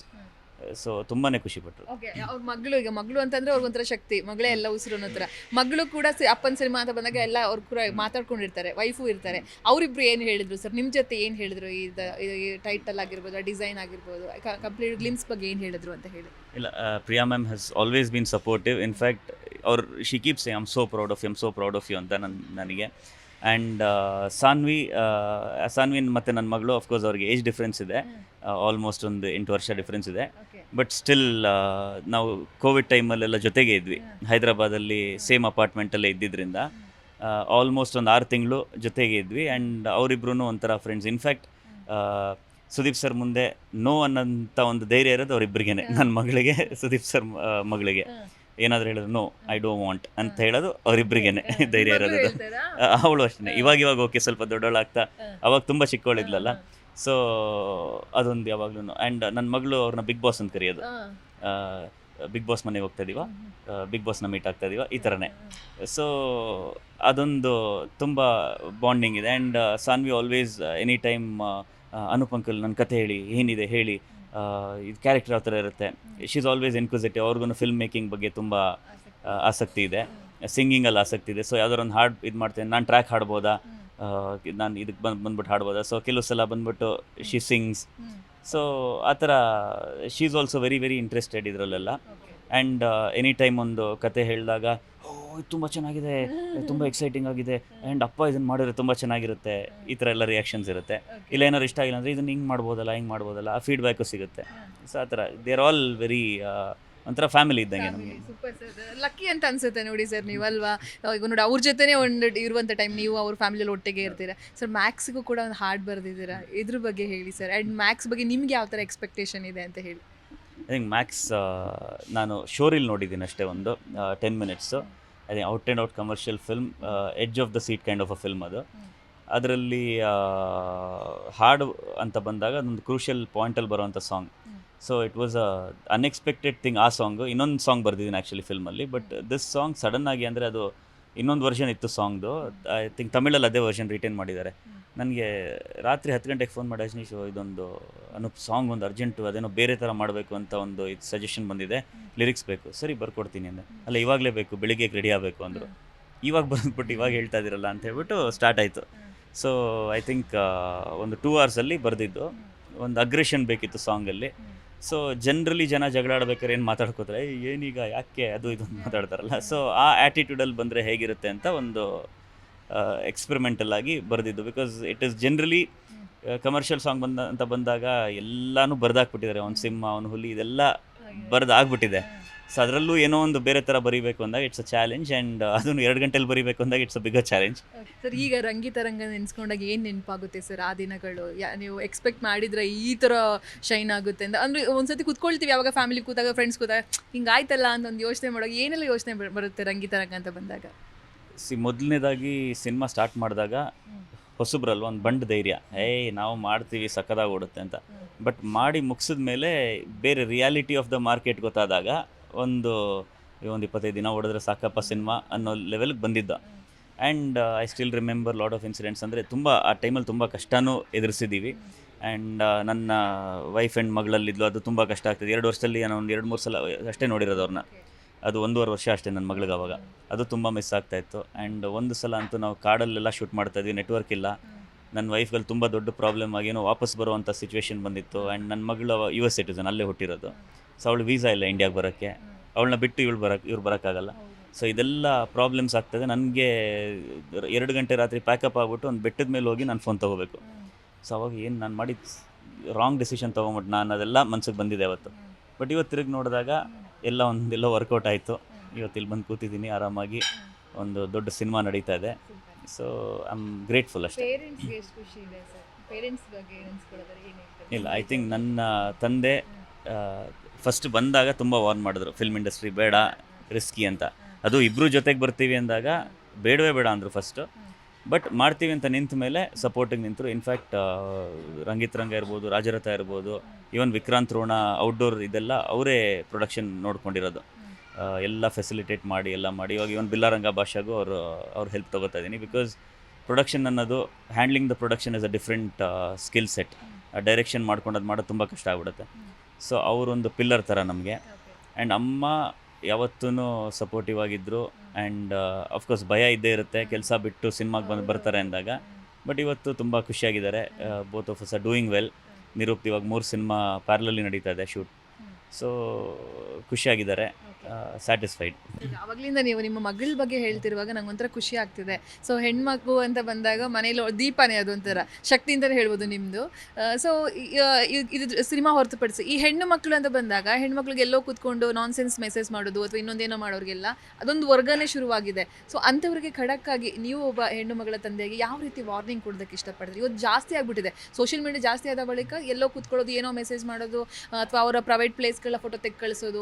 so ತುಂಬಾ ಖುಷಿಪಟ್ಟರು ಓಕೆ ಅವ್ರ ಮಗಳು ಈಗ ಮಗಳು ಅಂತಂದ್ರೆ ಅವ್ರಿಗೊಂಥರ ಶಕ್ತಿ. ಮಗಳೇ ಎಲ್ಲ ಉಸಿರು ಅನ್ನೋ ಥರ ಮಗಳು ಕೂಡ ಸಿ- ಅಪ್ಪನ ಸಿನಿಮಾ ಅಂತ ಬಂದಾಗ ಎಲ್ಲ ಅವ್ರ ಕೂಡ ಮಾತಾಡ್ಕೊಂಡಿರ್ತಾರೆ ವೈಫು ಇರ್ತಾರೆ. ಅವರಿಬ್ರು ಏನು ಹೇಳಿದ್ರು ಸರ್? ನಿಮ್ಮ ಜೊತೆ ಏನು ಹೇಳಿದ್ರು? ಈ ಟೈಟಲ್ ಆಗಿರ್ಬೋದು ಡಿಸೈನ್ ಆಗಿರ್ಬೋದು? ಕಂಪ್ಲೀಟ್ ಗ್ಲಿಮ್ಸ್ ಬಗ್ಗೆ ಏನು ಹೇಳಿದ್ರು ಅಂತ ಹೇಳಿ. ಇಲ್ಲ Priya ma'am has always been supportive in fact ಅವ್ರ she keeps I am so proud of you am so proud of you ಅಂತ ನನ್ನ ನನಗೆ. ಆ್ಯಂಡ್ ಸಾನ್ವಿ ಸಾನ್ವಿನ್ ಸಾನ್ವಿ ಮತ್ತು ನನ್ನ ಮಗಳು ಅಫ್ಕೋರ್ಸ್ ಅವ್ರಿಗೆ ಏಜ್ ಡಿಫ್ರೆನ್ಸ್ ಇದೆ. ಆಲ್ಮೋಸ್ಟ್ ಒಂದು ಎಂಟು ವರ್ಷ ಡಿಫ್ರೆನ್ಸ್ ಇದೆ. ಓಕೆ ಬಟ್ ಸ್ಟಿಲ್ ನಾವು ಕೋವಿಡ್ ಟೈಮಲ್ಲೆಲ್ಲ ಜೊತೆಗೆ ಇದ್ವಿ. ಹೈದರಾಬಾದಲ್ಲಿ ಸೇಮ್ ಅಪಾರ್ಟ್ಮೆಂಟಲ್ಲೇ ಇದ್ದಿದ್ದರಿಂದ ಆಲ್ಮೋಸ್ಟ್ ಒಂದು ಆರು ತಿಂಗಳು ಜೊತೆಗೆ ಇದ್ವಿ. ಆ್ಯಂಡ್ ಅವರಿಬ್ರು ಒಂಥರ friends in fact Sudeep sir ಮುಂದೆ ನೋ ಅನ್ನೋಂಥ ಒಂದು ಧೈರ್ಯ ಇರೋದು ಅವರಿಬ್ಬರಿಗೇ ನನ್ನ ಮಗಳಿಗೆ ಸುದೀಪ್ ಸರ್ ಮಗಳಿಗೆ. ಏನಾದರೂ ಹೇಳಿದ್ರು ನೋ ಐ ಡೋಂಟ್ ವಾಂಟ್ ಅಂತ ಹೇಳೋದು ಅವರಿಬ್ಬರಿಗೇನೆ ಧೈರ್ಯ ಇರೋದು. ಅವಳು ಅಷ್ಟೇ. ಇವಾಗ ಇವಾಗ ಓಕೆ ಸ್ವಲ್ಪ ದೊಡ್ಡವಳಾಗ್ತಾ ಅವಾಗ ತುಂಬ ಚಿಕ್ಕವಳಿದ್ಲಲ್ಲ ಸೊ ಅದೊಂದು ಯಾವಾಗ್ಲೂ ಆ್ಯಂಡ್ ನನ್ನ ಮಗಳು ಅವ್ರನ್ನ ಬಿಗ್ ಬಾಸ್ ಅಂತ ಕರೆಯೋದು. ಬಿಗ್ ಬಾಸ್ ಮನೆಗೆ ಹೋಗ್ತಾ ಇದೀವ. ಬಿಗ್ ಬಾಸ್ನ ಮೀಟ್ ಆಗ್ತಾ ಇದೀವ. ಈ ಥರನೇ. ಸೊ ಅದೊಂದು ತುಂಬ ಬಾಂಡಿಂಗ್ ಇದೆ. And Saanvi always any time Anup uncle ನನ್ನ ಕತೆ ಹೇಳಿ ಏನಿದೆ ಹೇಳಿ ಇದು ಕ್ಯಾರೆಕ್ಟರ್ ಯಾವ ಥರ ಇರುತ್ತೆ. ಶಿ ಇಸ್ ಆಲ್ವೇಸ್ ಎನ್ಕ್ವಿಸಿಟಿವ್ ಅವ್ರಿಗೂ ಫಿಲ್ಮ್ ಮೇಕಿಂಗ್ ಬಗ್ಗೆ ತುಂಬ ಆಸಕ್ತಿ. ಇದೆ. ಸಿಂಗಿಂಗಲ್ಲಿ ಆಸಕ್ತಿ ಇದೆ. ಸೊ ಯಾವ್ದಾರು ಒಂದು ಹಾಡು ಇದು ಮಾಡ್ತೇನೆ ನಾನು ಟ್ರ್ಯಾಕ್ ಹಾಡ್ಬೋದಾ? ನಾನು ಇದಕ್ಕೆ ಬಂದು ಬಂದ್ಬಿಟ್ಟು ಹಾಡ್ಬೋದಾ? ಸೊ ಕೆಲವು ಸಲ ಬಂದ್ಬಿಟ್ಟು ಶಿ ಸಿಂಗ್ಸ್ ಸೊ ಆ ಥರ she is also very very interested ಇದರಲ್ಲೆಲ್ಲ ಆ್ಯಂಡ್ ಎನಿ ಟೈಮ್ ಒಂದು ಕತೆ ಹೇಳಿದಾಗ ಓ ಇದು ತುಂಬ ಚೆನ್ನಾಗಿದೆ ತುಂಬ ಎಕ್ಸೈಟಿಂಗ್ ಆಗಿದೆ ಆ್ಯಂಡ್ ಅಪ್ಪ ಇದನ್ನು ಮಾಡಿದ್ರೆ ತುಂಬ ಚೆನ್ನಾಗಿರುತ್ತೆ. ಈ ಥರ ಎಲ್ಲ ರಿಯಾಕ್ಷನ್ಸ್ ಇರುತ್ತೆ. ಇಲ್ಲ ಏನಾದ್ರು ಇಷ್ಟ ಆಗಿಲ್ಲ ಅಂದರೆ ಇದನ್ನು ಹಿಂಗೆ ಮಾಡ್ಬೋದಲ್ಲ ಹಿಂಗೆ ಮಾಡ್ಬೋದಲ್ಲ ಆ ಫೀಡ್ಬ್ಯಾಕು ಸಿಗುತ್ತೆ. ಸೊ ಆ ಥರ ದೇ ಆರ್ ಆಲ್ ವೆರಿ ಒಂಥರ ಫ್ಯಾಮಿಲಿ ಇದ್ದಂಗೆ ನಮಗೆ. ಸೂಪರ್ ಸರ್ ಲಕ್ಕಿ ಅಂತ ಅನ್ಸುತ್ತೆ ನೋಡಿ ಸರ್ ನೀವಲ್ವಾ? ಈಗ ನೋಡಿ ಅವ್ರ ಜೊತೆನೇ ಒಂದು ಇರುವಂಥ ಟೈಮ್ ನೀವು ಅವ್ರ ಫ್ಯಾಮಿಲಿಯಲ್ಲಿ ಒಟ್ಟಿಗೆ ಇರ್ತೀರಾ? ಸರ್ ಮ್ಯಾಕ್ಸ್ಗೂ ಕೂಡ ಒಂದು ಹಾಡ್ ಬರೆದಿದ್ದೀರಾ? ಇದ್ರ ಬಗ್ಗೆ ಹೇಳಿ ಸರ್ ಆ್ಯಂಡ್ ಮ್ಯಾಕ್ಸ್ ಬಗ್ಗೆ ನಿಮ್ಗೆ ಯಾವ ಥರ ಎಕ್ಸ್ಪೆಕ್ಟೇಷನ್ ಇದೆ ಅಂತ ಹೇಳಿ. ಐ ಥಿಂಕ್ ಮ್ಯಾಕ್ಸ್ ನಾನು ಶೋರಿಲ್ ನೋಡಿದ್ದೀನಿ ಅಷ್ಟೇ ಒಂದು ten minutes think out and out commercial film edge of the seat kind of a film ಅದು. ಅದರಲ್ಲಿ ಹಾಡು ಅಂತ ಬಂದಾಗ ಅದೊಂದು ಕ್ರೂಷಿಯಲ್ ಪಾಯಿಂಟಲ್ಲಿ ಬರುವಂಥ song so it was a unexpected thing ಆ ಸಾಂಗು ಇನ್ನೊಂದು ಸಾಂಗ್ ಬರ್ದಿದ್ದೀನಿ ಆ್ಯಕ್ಚುಲಿ ಫಿಲ್ಮಲ್ಲಿ ಬಟ್ ದಿಸ್ ಸಾಂಗ್ ಆಗಿ ಅಂದರೆ ಅದು ಇನ್ನೊಂದು ವರ್ಷನ್ ಇತ್ತು ಸಾಂಗ್ದು ಐ ಥಿಂಕ್ ತಮಿಳಲ್ಲಿ ಅದೇ ವರ್ಷನ್ ರಿಟೈನ್ ಮಾಡಿದ್ದಾರೆ. ನನಗೆ ರಾತ್ರಿ ಹತ್ತು ಗಂಟೆಗೆ ಫೋನ್ ಮಾಡಿ ಅಜ್ನೀಶ್ ಇದೊಂದು ಅನುಪ್ ಸಾಂಗ್ ಒಂದು ಅರ್ಜೆಂಟು ಅದೇನೋ ಬೇರೆ ಥರ ಮಾಡಬೇಕು ಅಂತ ಒಂದು ಇದು ಸಜೆಷನ್ ಬಂದಿದೆ. ಲಿರಿಕ್ಸ್ ಬೇಕು. ಸರಿ, ಬರ್ಕೊಡ್ತೀನಿ, ಅಂದೆ. ಅಲ್ಲ, ಇವಾಗಲೇ ಬೇಕು, ಬೆಳಿಗ್ಗೆ ರೆಡಿ ಆಗಬೇಕು, ಅಂದರು. ಇವಾಗ ಬಂದ್ಬಿಟ್ಟು ಇವಾಗ ಹೇಳ್ತಾ ಇದ್ದೀರಲ್ಲ ಅಂತ ಹೇಳ್ಬಿಟ್ಟು ಸ್ಟಾರ್ಟ್ ಆಯಿತು. ಸೊ ಐ ಥಿಂಕ್ ಒಂದು ಟೂ ಅವರ್ಸಲ್ಲಿ ಬರೆದಿದ್ದು. ಒಂದು ಅಗ್ರೆಷನ್ ಬೇಕಿತ್ತು ಸಾಂಗಲ್ಲಿ ಸೊ ಜನರಲಿ ಜನ ಜಗಳಾಡ್ಬೇಕಾದ್ರೆ ಏನು ಮಾತಾಡ್ಕೋತಾರೆ? "ಏಯ್, ಏನೀಗ ಯಾಕೆ ಅದು ಇದು ಅಂತ ಮಾತಾಡ್ತಾರಲ್ಲ? ಸೊ ಆ ಆ್ಯಟಿಟ್ಯೂಡಲ್ಲಿ ಬಂದರೆ ಹೇಗಿರುತ್ತೆ ಅಂತ ಒಂದು ಎಕ್ಸ್ಪೆರಿಮೆಂಟಲ್ ಆಗಿ ಬರೆದಿದ್ದು. Because it is generally commercial song ಬಂದ ಅಂತ ಬಂದಾಗ ಎಲ್ಲನೂ ಬರ್ದಾಕ್ಬಿಟ್ಟಿದ್ದಾರೆ. ಅವ್ನು ಸಿಂಹ ಅವ್ನು ಹುಲಿ ಇದೆಲ್ಲ ಬರ್ದು ಆಗ್ಬಿಟ್ಟಿದೆ ಸೊ ಅದರಲ್ಲೂ ಏನೋ ಒಂದು ಬೇರೆ ಥರ ಬರೀಬೇಕು ಅಂದಾಗ ಇಟ್ಸ್ ಅ ಚಾಲೆಂಜ್ ಆ್ಯಂಡ್ ಅದನ್ನು ಎರಡು ಗಂಟೆಲಿ ಬರೀಬೇಕು ಅಂದಾಗ it's a big challenge sir ಈಗ ರಂಗಿತರಂಗ ನೆನೆಸ್ಕೊಂಡಾಗ ಏನು ನೆನಪಾಗುತ್ತೆ ಸರ್ ಆ ದಿನಗಳು? ಯಾ ನೀವು ಎಕ್ಸ್ಪೆಕ್ಟ್ ಮಾಡಿದ್ರೆ ಈ ಥರ ಶೈನ್ ಆಗುತ್ತೆ ಅಂತ. ಅಂದರೆ ಒಂದ್ಸತಿ ಕುತ್ಕೊಳ್ತೀವಿ ಯಾವಾಗ ಫ್ಯಾಮಿಲಿ ಕೂತಾಗ ಫ್ರೆಂಡ್ಸ್ ಕೂತಾಗ ಹಿಂಗಾಯ್ತಲ್ಲ ಅಂತ ಒಂದು ಯೋಚನೆ ಮಾಡೋಕೆ ಏನೆಲ್ಲ ಯೋಚನೆ ಬರುತ್ತೆ ರಂಗಿತರಂಗ ಅಂತ ಬಂದಾಗ? ಸಿ ಮೊದಲನೇದಾಗಿ ಸಿನಿಮಾ ಸ್ಟಾರ್ಟ್ ಮಾಡಿದಾಗ ಹೊಸಬ್ರಲ್ವ ಒಂದು ಬಂಡ್ ಧೈರ್ಯ. ಏಯ್ ನಾವು ಮಾಡ್ತೀವಿ ಸಕ್ಕದಾಗಿ ಓಡುತ್ತೆ ಅಂತ. ಬಟ್ ಮಾಡಿ ಮುಗಿಸಿದ ಮೇಲೆ ಬೇರೆ ರಿಯಾಲಿಟಿ ಆಫ್ ದ ಮಾರ್ಕೆಟ್ ಗೊತ್ತಾದಾಗ ಒಂದು ಈ ಒಂದು ಇಪ್ಪತ್ತೈದು ದಿನ ಹೊಡೆದ್ರೆ ಸಾಕಪ್ಪ ಸಿನಿಮಾ ಅನ್ನೋ ಲೆವೆಲ್ಗೆ ಬಂದಿದ್ದ. And I still remember lot of incidents ಅಂದರೆ ತುಂಬ, ಆ ಟೈಮಲ್ಲಿ ತುಂಬ ಕಷ್ಟನೂ ಎದುರಿಸಿದ್ದೀವಿ. ಆ್ಯಂಡ್ ನನ್ನ ವೈಫ್ ಆ್ಯಂಡ್ ಮಗಳಲ್ಲಿದ್ಲು, ಅದು ತುಂಬ ಕಷ್ಟ ಆಗ್ತದೆ. ಎರಡು ವರ್ಷದಲ್ಲಿ ನಾನು ಒಂದು ಎರಡು ಮೂರು ಸಲ ಅಷ್ಟೇ ನೋಡಿರೋದು ಅವ್ರನ್ನ ಅದು ಒಂದೂವರೆ ವರ್ಷ ಅಷ್ಟೇ ನನ್ನ ಮಗಳಿಗೆ ಅವಾಗ. ಅದು ತುಂಬ ಮಿಸ್ ಆಗ್ತಾ ಇತ್ತು. ಆ್ಯಂಡ್ ಒಂದು ಸಲ ಅಂತೂ ನಾವು ಕಾಡಲ್ಲೆಲ್ಲ ಶೂಟ್ ಮಾಡ್ತಾ ಇದ್ವಿ ನೆಟ್ವರ್ಕ್ ಇಲ್ಲ. ನನ್ನ ವೈಫ್ಗಳು ತುಂಬ ದೊಡ್ಡ ಪ್ರಾಬ್ಲಮ್ ಆಗಿ ಏನೋ ವಾಪಸ್ ಬರುವಂಥ ಸಿಚುವೇಶನ್ ಬಂದಿತ್ತು. ಆ್ಯಂಡ್ ನನ್ನ ಮಗಳು ಯು ಎಸ್ ಸಿಟಿಸನ್ ಅಲ್ಲೇ ಹುಟ್ಟಿರೋದು. ಸೊ ಅವಳು ವೀಸಾ ಇಲ್ಲ ಇಂಡಿಯಾಗೆ ಬರೋಕ್ಕೆ. ಅವಳನ್ನ ಬಿಟ್ಟು ಇವಳು ಬರೋಕ್ಕೆ ಇವ್ರು ಬರೋಕ್ಕಾಗಲ್ಲ. ಸೊ ಇದೆಲ್ಲ ಪ್ರಾಬ್ಲಮ್ಸ್ ಆಗ್ತದೆ. ನನಗೆ ಎರಡು ಗಂಟೆ ರಾತ್ರಿ ಪ್ಯಾಕಪ್ ಆಗಿಬಿಟ್ಟು ಒಂದು ಬೆಟ್ಟದ ಮೇಲೆ ಹೋಗಿ ನಾನು ಫೋನ್ ತೊಗೋಬೇಕು. ಸೊ ಅವಾಗ ಏನು ನಾನು ಮಾಡಿದ ರಾಂಗ್ ಡಿಸಿಷನ್ ತೊಗೊಂಬಿಟ್ಟು ನಾನು ಅದೆಲ್ಲ ಮನ್ಸಿಗೆ ಬಂದಿದೆ ಅವತ್ತು. ಬಟ್ ಇವತ್ತು ತಿರುಗಿ ನೋಡಿದಾಗ ಎಲ್ಲ ಒಂದೆಲ್ಲ ವರ್ಕೌಟ್ ಆಯಿತು. ಇವತ್ತು ಇಲ್ಲಿ ಬಂದು ಕೂತಿದ್ದೀನಿ ಆರಾಮಾಗಿ ಒಂದು ದೊಡ್ಡ ಸಿನಿಮಾ ನಡೀತಾ ಇದೆ. ಸೊ ಐ ಆಮ್ ಗ್ರೇಟ್ಫುಲ್ ಅಷ್ಟೇ ಇಲ್ಲ ಐ ಥಿಂಕ್ ನನ್ನ ತಂದೆ ಫಸ್ಟ್ ಬಂದಾಗ ತುಂಬ ವಾರ್ನ್ ಮಾಡಿದ್ರು ಫಿಲ್ಮ್ ಇಂಡಸ್ಟ್ರಿ ಬೇಡ ರಿಸ್ಕಿ ಅಂತ. ಅದು ಇಬ್ಬರು ಜೊತೆಗೆ ಬರ್ತೀವಿ ಅಂದಾಗ ಬೇಡವೇ ಬೇಡ ಅಂದರು ಫಸ್ಟು ಬಟ್ ಮಾಡ್ತೀವಿ ಅಂತ ನಿಂತ ಮೇಲೆ ಸಪೋರ್ಟಿಂಗ್ ನಿಂತರು. ಇನ್ಫ್ಯಾಕ್ಟ್ ರಂಗಿತ್ ರಂಗ ಇರ್ಬೋದು, ರಾಜರಥ ಇರ್ಬೋದು ಈವನ್ ವಿಕ್ರಾಂತ್ ರೋಣ ಔಟ್ಡೋರ್ ಇದೆಲ್ಲ ಅವರೇ ಪ್ರೊಡಕ್ಷನ್ ನೋಡ್ಕೊಂಡಿರೋದು. ಎಲ್ಲ ಫೆಸಿಲಿಟೇಟ್ ಮಾಡಿ, ಎಲ್ಲ ಮಾಡಿ. ಇವಾಗ ಇವನ್ ಬಿಲ್ಲಾರಂಗ ಭಾಷೆಗೂ ಅವರು, ಅವ್ರ ಹೆಲ್ಪ್ ತೊಗೋತಾ ಇದ್ದೀನಿ ಬಿಕಾಸ್ ಪ್ರೊಡಕ್ಷನ್ ಅನ್ನೋದು handling the production is a different skill set direction ಮಾಡ್ಕೊಂಡು ಅದು ಮಾಡೋದು ತುಂಬ ಕಷ್ಟ ಆಗ್ಬಿಡುತ್ತೆ. ಸೊ ಅವರೊಂದು ಪಿಲ್ಲರ್ ಥರ ನಮಗೆ. ಆ್ಯಂಡ್ ಅಮ್ಮ ಯಾವತ್ತೂ ಸಪೋರ್ಟಿವ್ ಆಗಿದ್ದರು ಆ್ಯಂಡ್ ಅಫ್ಕೋರ್ಸ್ ಭಯ ಇದ್ದೇ ಇರುತ್ತೆ. ಕೆಲಸ ಬಿಟ್ಟು ಸಿನಿಮಾಗೆ ಬಂದು ಬರ್ತಾರೆ ಅಂದಾಗ. ಬಟ್ ಇವತ್ತು ತುಂಬ ಖುಷಿಯಾಗಿದ್ದಾರೆ. Both of us doing well ನಿರೂಪ್ತಿ ಇವಾಗ ಮೂರು ಸಿನಿಮಾ ಪ್ಯಾರಲಲ್ಲಿ ನಡೀತಾ ಇದೆ ಶೂಟ್ ಸೊ ಖುಷಿಯಾಗಿದ್ದಾರೆ. ಸ್ಯಾಟಿಸ್ಫೈಡ್ ಅವಾಗ್ಲಿಂದ ನೀವು ನಿಮ್ಮ ಮಗಳ ಬಗ್ಗೆ ಹೇಳ್ತಿರುವಾಗ ನಂಗೆ ಒಂಥರ ಖುಷಿ ಆಗ್ತಿದೆ. ಸೊ ಹೆಣ್ಮಗು ಅಂತ ಬಂದಾಗ ಮನೇಲಿ ದೀಪನೇ ಅದು ಒಂಥರ ಶಕ್ತಿ ಅಂತಲೇ ಹೇಳ್ಬೋದು ನಿಮ್ಮದು ಸೊ ಇದು ಸಿನಿಮಾ ಹೊರತುಪಡಿಸಿ ಈ ಹೆಣ್ಣು ಮಕ್ಕಳು ಅಂತ ಬಂದಾಗ ಹೆಣ್ಮಕ್ಳಿಗೆ ಎಲ್ಲೋ ಕೂತ್ಕೊಂಡು ನಾನ್ ಸೆನ್ಸ್ ಮೆಸೇಜ್ ಮಾಡೋದು ಅಥವಾ ಇನ್ನೊಂದೇನೋ ಮಾಡೋರಿಗೆಲ್ಲ ಅದೊಂದು ವರ್ಗನೇ ಶುರುವಾಗಿದೆ. ಸೊ ಅಂಥವ್ರಿಗೆ ಖಡಕ್ಕಾಗಿ ನೀವು ಒಬ್ಬ ಹೆಣ್ಣು ಮಗಳ ತಂದೆಯಾಗಿ ಯಾವ ರೀತಿ ವಾರ್ನಿಂಗ್ ಕೊಡೋದಕ್ಕೆ ಇಷ್ಟಪಡ್ತೀರಿ? ಇವತ್ತು ಜಾಸ್ತಿ ಆಗಿಬಿಟ್ಟಿದೆ. ಸೋಷಿಯಲ್ ಮೀಡಿಯಾ ಜಾಸ್ತಿ ಆದ ಬಳಿಕ ಎಲ್ಲೋ ಕೂತ್ಕೊಳ್ಳೋದು ಏನೋ ಮೆಸೇಜ್ ಮಾಡೋದು ಅಥವಾ ಅವರ ಪ್ರೈವೇಟ್ ಪ್ಲೇಸ್ಗಳ ಫೋಟೋ ತೆಗೆ ಕಳಿಸೋದು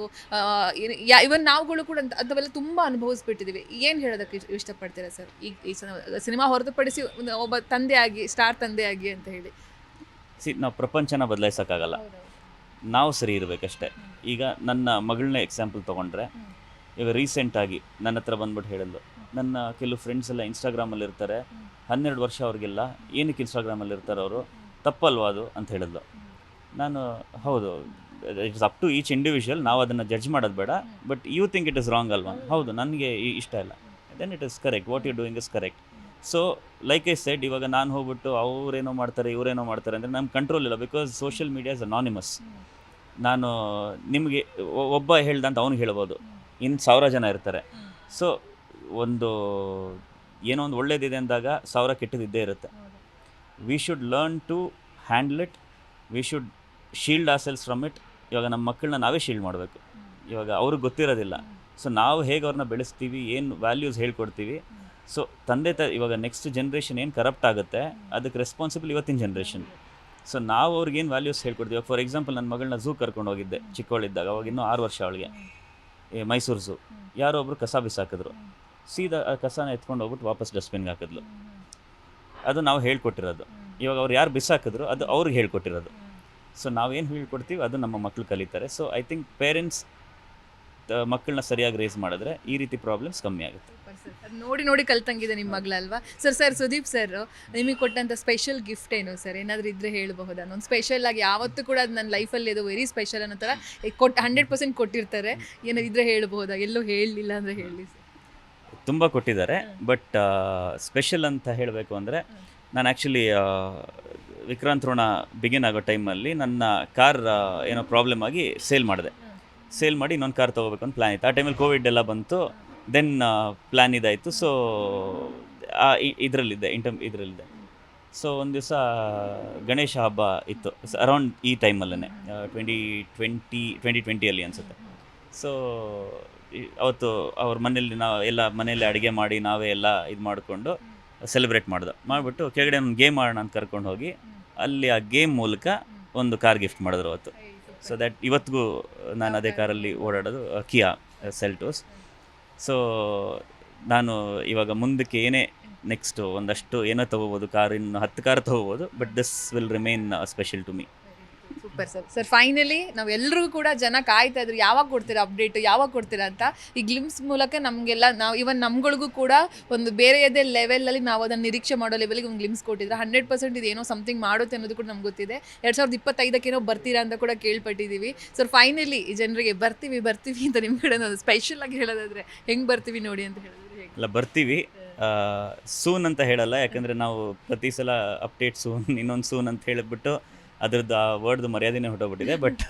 ಇವನ್ ನಾವುಗಳು ಕೂಡ ಅಂತ- ಅಂಥವೆಲ್ಲ ತುಂಬ ಅನುಭವಿಸ್ಬಿಟ್ಟಿದ್ದೀವಿ. ಏನು ಹೇಳೋದಕ್ಕೆ ಇಷ್ಟ- ಇಷ್ಟಪಡ್ತೀರಾ ಸರ್? ಈ ಈ ಸಿನಿಮಾ ಹೊರತುಪಡಿಸಿ ಒಬ್ಬ ತಂದೆ ಆಗಿ ಸ್ಟಾರ್ ಆಗಿ ಅಂತ ಹೇಳಿ. ಸಿ ನಾವು ಪ್ರಪಂಚನ ಬದಲಾಯಿಸೋಕ್ಕಾಗಲ್ಲ. ನಾವು ಸರಿ ಇರಬೇಕಷ್ಟೇ. ಈಗ ನನ್ನ ಮಗಳನ್ನ ಎಕ್ಸಾಂಪಲ್ ತೊಗೊಂಡ್ರೆ ಈಗ ರೀಸೆಂಟಾಗಿ ನನ್ನ ಹತ್ರ ಬಂದ್ಬಿಟ್ಟು ಹೇಳಿದ್ಲು ನನ್ನ ಕೆಲವು ಫ್ರೆಂಡ್ಸ್ ಎಲ್ಲ ಇನ್ಸ್ಟಾಗ್ರಾಮಲ್ಲಿ ಇರ್ತಾರೆ. ಹನ್ನೆರಡು ವರ್ಷ ಅವ್ರಿಗೆಲ್ಲ ಏನಕ್ಕೆ ಇನ್ಸ್ಟಾಗ್ರಾಮಲ್ಲಿ ಇರ್ತಾರೆ ಅವರು? ತಪ್ಪಲ್ವಾ ಅದು? ಅಂತ ಹೇಳಿದ್ಲು ನಾನು ಹೌದು it's up to each individual ನಾವು ಅದನ್ನು ಜಡ್ಜ್ ಮಾಡೋದು ಬೇಡ. But you think it is wrong ಅಲ್ವಾ? ಹೌದು, ನನಗೆ ಇಷ್ಟ ಇಲ್ಲ. Then it is correct what you doing is correct so like I said ಇವಾಗ ನಾನು ಹೋಗ್ಬಿಟ್ಟು ಅವರೇನೋ ಮಾಡ್ತಾರೆ, ಇವರೇನೋ ಮಾಡ್ತಾರೆ ಅಂದರೆ ನಮ್ಮ ಕಂಟ್ರೋಲ್ ಇಲ್ಲ because social media is anonymous ನಾನು ನಿಮಗೆ ಒಬ್ಬ ಹೇಳ್ದ ಅಂತ ಅವ್ನಿಗೆ ಹೇಳ್ಬೋದು. ಇನ್ನು ಸಾವಿರ ಜನ ಇರ್ತಾರೆ. ಸೊ ಒಂದು ಏನೋ ಒಂದು ಒಳ್ಳೇದಿದೆ ಅಂದಾಗ ಸಾವಿರ ಕೆಟ್ಟದಿದ್ದೇ ಇರುತ್ತೆ. We should learn to handle it we should shield ourselves from it ಇವಾಗ ನಮ್ಮ ಮಕ್ಕಳನ್ನ ನಾವೇ ಶೀಲ್ಡ್ ಮಾಡಬೇಕು. ಇವಾಗ ಅವ್ರಿಗೆ ಗೊತ್ತಿರೋದಿಲ್ಲ. ಸೊ ನಾವು ಹೇಗೆ ಅವ್ರನ್ನ ಬೆಳೆಸ್ತೀವಿ, ಏನು ವ್ಯಾಲ್ಯೂಸ್ ಹೇಳ್ಕೊಡ್ತೀವಿ. ಸೊ ತಂದೆ ತ, ಇವಾಗ ನೆಕ್ಸ್ಟ್ ಜನ್ರೇಷನ್ ಏನು ಕರಪ್ಟ್ ಆಗುತ್ತೆ, ಅದಕ್ಕೆ ರೆಸ್ಪಾನ್ಸಿಬಲ್ ಇವತ್ತಿನ ಜನ್ರೇಷನ್ ಸೊ ನಾವು ಅವ್ರಿಗೆ ಏನು ವ್ಯಾಲ್ಯೂಸ್ ಹೇಳ್ಕೊಡ್ತೀವಿ? ಫಾರ್ ಎಕ್ಸಾಂಪಲ್ ನನ್ನ ಮಗಳನ್ನ ಝೂ ಕರ್ಕೊಂಡು ಹೋಗಿದ್ದೆ ಚಿಕ್ಕವಳಿದ್ದಾಗ ಅವಾಗ ಇನ್ನೂ ಆರು ವರ್ಷ ಅವಳಿಗೆ. ಮೈಸೂರು ಝೂ ಯಾರೋ ಒಬ್ಬರು ಕಸ ಬಿಸಾಕಿದ್ರು. ಸೀದಾ ಆ ಕಸನ ಎತ್ಕೊಂಡು ಹೋಗ್ಬಿಟ್ಟು ವಾಪಸ್ ಡಸ್ಟ್ಬಿನ್ಗೆ ಹಾಕಿದ್ಲು. ಅದು ನಾವು ಹೇಳ್ಕೊಟ್ಟಿರೋದು. ಇವಾಗ ಅವ್ರು ಯಾರು ಬಿಸಾಕಿದ್ರು, ಅದು ಅವ್ರಿಗೆ ಹೇಳ್ಕೊಟ್ಟಿರೋದು. ಸೊ ನಾವೇನು ಹೇಳ್ಕೊಡ್ತೀವಿ ಅದು ನಮ್ಮ ಮಕ್ಕಳು ಕಲಿತಾರೆ. ಸೊ ಐ ಥಿಂಕ್ ಪೇರೆಂಟ್ಸ್ ಮಕ್ಕಳನ್ನ ಸರಿಯಾಗಿ ರೇಸ್ ಮಾಡಿದ್ರೆ ಈ ರೀತಿ ಪ್ರಾಬ್ಲಮ್ಸ್ ಕಮ್ಮಿ ಆಗುತ್ತೆ. ಅದು ನೋಡಿ ನೋಡಿ ಕಲ್ತಂಗಿದೆ ನಿಮ್ಮ ಮಗಳಲ್ವಾ? ಸರ್ ಸರ್ ಸುದೀಪ್ ಸರ್ ನಿಮಗೆ ಕೊಟ್ಟಂಥ ಸ್ಪೆಷಲ್ ಗಿಫ್ಟ್ ಏನು ಸರ್ ಏನಾದರೂ ಇದ್ರೆ ಹೇಳಬಹುದಾ? ಒಂದು ಸ್ಪೆಷಲ್ ಆಗಿ ಯಾವತ್ತೂ ಕೂಡ ಅದು ನನ್ನ ಲೈಫಲ್ಲಿ ಅದು ವೆರಿ ಸ್ಪೆಷಲ್ ಅನ್ನೋ ಥರ ಕೊಟ್ಟು ಹಂಡ್ರೆಡ್ ಪರ್ಸೆಂಟ್ ಕೊಟ್ಟಿರ್ತಾರೆ. ಏನಾದ್ರು ಇದ್ರೆ ಹೇಳ್ಬಹುದಾ? ಎಲ್ಲೂ ಹೇಳಲಿಲ್ಲ ಅಂದರೆ ಹೇಳಿ ಸರ್ ತುಂಬ ಕೊಟ್ಟಿದ್ದಾರೆ ಬಟ್ ಸ್ಪೆಷಲ್ ಅಂತ ಹೇಳಬೇಕು ಅಂದರೆ ನಾನು ಆ್ಯಕ್ಚುಲಿ ವಿಕ್ರಾಂತ್ ರೋಣ ಬಿಗಿನ್ ಆಗೋ ಟೈಮಲ್ಲಿ ನನ್ನ ಕಾರ್ ಏನೋ ಪ್ರಾಬ್ಲಮ್ ಆಗಿ ಸೇಲ್ ಮಾಡಿದೆ. ಸೇಲ್ ಮಾಡಿ ಇನ್ನೊಂದು ಕಾರ್ ತೊಗೋಬೇಕು ಅಂತ ಪ್ಲ್ಯಾನ್ ಇತ್ತು. ಆ ಟೈಮಲ್ಲಿ ಕೋವಿಡ್ ಎಲ್ಲ ಬಂತು. ದೆನ್ ಪ್ಲ್ಯಾನ್ ಇದಾಯಿತು. ಸೊ ಇದರಲ್ಲಿದ್ದೆ ಇಂಟಮ್ ಇದರಲ್ಲಿದ್ದೆ. ಸೊ ಒಂದು ದಿವಸ ಗಣೇಶ ಹಬ್ಬ ಇತ್ತು. ಅರೌಂಡ್ ಈ ಟೈಮಲ್ಲೇ ಟ್ವೆಂಟಿ ಟ್ವೆಂಟಿ ಟ್ವೆಂಟಿ ಟ್ವೆಂಟಿಯಲ್ಲಿ ಅನಿಸುತ್ತೆ. ಸೊ ಅವತ್ತು ಅವ್ರ ಮನೇಲಿ ನಾವು ಎಲ್ಲ ಮನೆಯಲ್ಲಿ ಅಡುಗೆ ಮಾಡಿ ನಾವೇ ಎಲ್ಲ ಇದು ಮಾಡಿಕೊಂಡು ಸೆಲೆಬ್ರೇಟ್ ಮಾಡ್ದೆ. ಮಾಡಿಬಿಟ್ಟು ಕೆಳಗಡೆ ಒಂದು ಗೇಮ್ ಆಡೋಣ ಅಂತ ಕರ್ಕೊಂಡು ಹೋಗಿ ಅಲ್ಲಿ ಆ ಗೇಮ್ ಮೂಲಕ ಒಂದು ಕಾರ್ ಗಿಫ್ಟ್ ಮಾಡಿದ್ರು ಅವತ್ತು. ಸೊ ದ್ಯಾಟ್ ಇವತ್ತಿಗೂ ನಾನು ಅದೇ ಕಾರಲ್ಲಿ ಓಡಾಡೋದು ಕಿಯಾ ಸೆಲ್ಟೋಸ್ ಸೊ ನಾನು ಇವಾಗ ಮುಂದಕ್ಕೆ ಏನೇ ನೆಕ್ಸ್ಟು ಒಂದಷ್ಟು ಏನೋ ತೊಗೋಬೋದು ಕಾರ್ ಇನ್ನು ಹತ್ತು ಕಾರ್ ತೊಗೋಬೋದು but this will remain special to me super sir. Sir finally ನಾವು ಎಲ್ಲರಿಗೂ ಕೂಡ ಜನ ಕಾಯ್ತಾ ಇದ್ರು, ಯಾವಾಗ ಕೊಡ್ತೀರಾ ಅಪ್ಡೇಟ್ ಯಾವಾಗ ಕೊಡ್ತೀರಾ ಅಂತ. ಈ ಗ್ಲಿಮ್ಸ್ ಮೂಲಕ ನಮಗೆಲ್ಲ ನಾವು ಇವನ್ ನಮ್ಗಳಿಗೂ ಕೂಡ ಒಂದು ಬೇರೆಯದೇ ಲೆವೆಲಲ್ಲಿ ನಾವು ಅದನ್ನು ನಿರೀಕ್ಷೆ ಮಾಡೋ ಲೆವೆಲ್ಗೆ ಒಂದು ಗ್ಲಿಮ್ಸ್ ಕೊಟ್ಟಿದ್ರೆ ಹಂಡ್ರೆಡ್ ಪರ್ಸೆಂಟ್ ಇದೇನೋ ಸಮಥಿಂಗ್ ಮಾಡುತ್ತೆ ಅನ್ನೋದು ಕೂಡ ನಮ್ಗೆ ಗೊತ್ತಿದೆ. ಎರಡು ಸಾವಿರದ ಇಪ್ಪತ್ತೈದಕ್ಕೇನೋ ಬರ್ತೀರಾ ಅಂತ ಕೂಡ ಕೇಳ್ಪಟ್ಟಿದ್ದೀವಿ ಸರ್ ಫೈನಲಿ ಈ ಜನರಿಗೆ ಬರ್ತೀವಿ ಬರ್ತೀವಿ ಅಂತ ನಿಮ್ಮ ಕಡೆ ಸ್ಪೆಷಲ್ ಆಗಿ ಹೇಳೋದಾದ್ರೆ ಹೆಂಗೆ ಬರ್ತೀವಿ ನೋಡಿ ಅಂತ ಹೇಳಿದ್ರೆ ಇಲ್ಲ ಬರ್ತೀವಿ. ಸೂನ್ ಅಂತ ಹೇಳಲ್ಲ, ಯಾಕಂದರೆ ನಾವು ಪ್ರತಿ ಸಲ ಅಪ್ಡೇಟ್ ಸೂನ್ ಇನ್ನೊಂದು ಸೂನ್ ಅಂತ ಹೇಳಿಬಿಟ್ಟು ಅದ್ರದ್ದು ಆ ವರ್ಡ್ದು ಮರ್ಯಾದೆನೇ ಹೊಟ್ಟೋಗ್ಬಿಟ್ಟಿದೆ ಬಟ್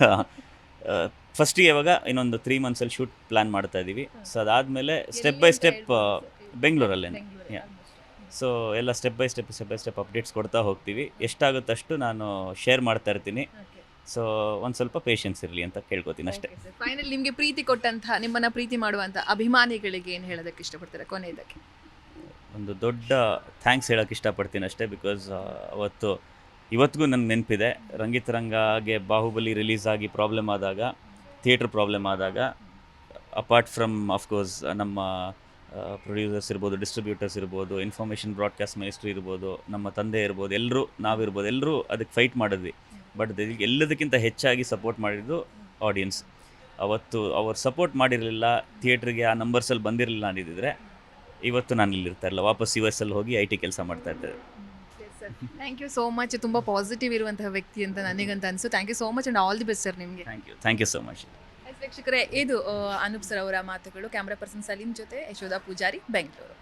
ಫಸ್ಟಿಗೆ ಇವಾಗ ಇನ್ನೊಂದು ತ್ರೀ ಮಂತ್ಸಲ್ಲಿ ಶೂಟ್ ಪ್ಲ್ಯಾನ್ ಮಾಡ್ತಾ ಇದ್ದೀವಿ ಸೊ ಅದಾದಮೇಲೆ ಸ್ಟೆಪ್ ಬೈ ಸ್ಟೆಪ್ ಬೆಂಗಳೂರಲ್ಲೇ Yeah. ಸೊ ಎಲ್ಲ step by step step by step updates ಕೊಡ್ತಾ ಹೋಗ್ತೀವಿ. ಎಷ್ಟಾಗುತ್ತಷ್ಟು ನಾನು ಶೇರ್ ಮಾಡ್ತಾ ಇರ್ತೀನಿ. ಸೊ ಒಂದು ಸ್ವಲ್ಪ ಪೇಷನ್ಸ್ ಇರಲಿ ಅಂತ ಕೇಳ್ಕೊತೀನಿ ಅಷ್ಟೇ. ಫೈನಲ್ ನಿಮಗೆ ಪ್ರೀತಿ ಕೊಟ್ಟಂತಹ ನಿಮ್ಮನ್ನು ಪ್ರೀತಿ ಮಾಡುವಂಥ ಅಭಿಮಾನಿಗಳಿಗೆ ಏನು ಹೇಳೋದಕ್ಕೆ ಇಷ್ಟಪಡ್ತಾರೆ? ಕೊನೆಯದಕ್ಕೆ. ಒಂದು ದೊಡ್ಡ ಥ್ಯಾಂಕ್ಸ್ ಹೇಳೋಕ್ಕೆ ಇಷ್ಟಪಡ್ತೀನಿ ಅಷ್ಟೇ ಬಿಕಾಸ್ ಅವತ್ತು ಇವತ್ತಿಗೂ ನನಗೆ ನೆನಪಿದೆ. ರಂಗಿತರಂಗಾಗೆ ಬಾಹುಬಲಿ ರಿಲೀಸ್ ಆಗಿ ಪ್ರಾಬ್ಲಮ್ ಆದಾಗ ಥಿಯೇಟ್ರ್ ಪ್ರಾಬ್ಲಮ್ ಆದಾಗ ಅಪಾರ್ಟ್ ಫ್ರಮ್ ಅಫ್ಕೋರ್ಸ್ ನಮ್ಮ ಪ್ರೊಡ್ಯೂಸರ್ಸ್ ಇರ್ಬೋದು ಡಿಸ್ಟ್ರಿಬ್ಯೂಟರ್ಸ್ ಇರ್ಬೋದು ಇನ್ಫಾರ್ಮೇಷನ್ ಬ್ರಾಡ್ಕಾಸ್ಟ್ ಮಿನಿಸ್ಟ್ರಿ ಇರ್ಬೋದು, ನಮ್ಮ ತಂದೆ ಇರ್ಬೋದು ಎಲ್ಲರೂ ನಾವಿರ್ಬೋದು ಎಲ್ಲರೂ ಅದಕ್ಕೆ ಫೈಟ್ ಮಾಡಿದ್ವಿ. ಬಟ್ ಎಲ್ಲದಕ್ಕಿಂತ ಹೆಚ್ಚಾಗಿ ಸಪೋರ್ಟ್ ಮಾಡಿದ್ದು ಆಡಿಯನ್ಸ್ ಅವತ್ತು ಅವ್ರು ಸಪೋರ್ಟ್ ಮಾಡಿರಲಿಲ್ಲ ಥಿಯೇಟ್ರಿಗೆ ಆ ನಂಬರ್ಸಲ್ಲಿ ಬಂದಿರಲಿಲ್ಲ ಅಂದಿದ್ದರೆ ಇವತ್ತು ನಾನು ಇಲ್ಲಿರ್ತಾ ಇರಲ್ಲ. ವಾಪಸ್ ಯು ಎಸ್ ಅಲ್ಲಿ ಹೋಗಿ ಐ ಟಿ ಕೆಲಸ ಮಾಡ್ತಾ ಥ್ಯಾಂಕ್ ಯು ಸೋ ಮಚ್ ತುಂಬ ಪಾಸಿಟಿವ್ ಇರುವಂತಹ ವ್ಯಕ್ತಿ ಅಂತ ನನಗಂತ ಅನಿಸು. Thank you so much and all the best sir ನಿಮಗೆ. Thank you thank you so much ವೀಕ್ಷಕರೇ ಇದು ಅನೂಪ್ ಸರ್ ಅವರ ಮಾತುಗಳು. ಕ್ಯಾಮ್ರಾ ಪರ್ಸನ್ ಸಲೀಂ ಜೊತೆ ಯಶೋಧ ಪೂಜಾರಿ ಬೆಂಗಳೂರು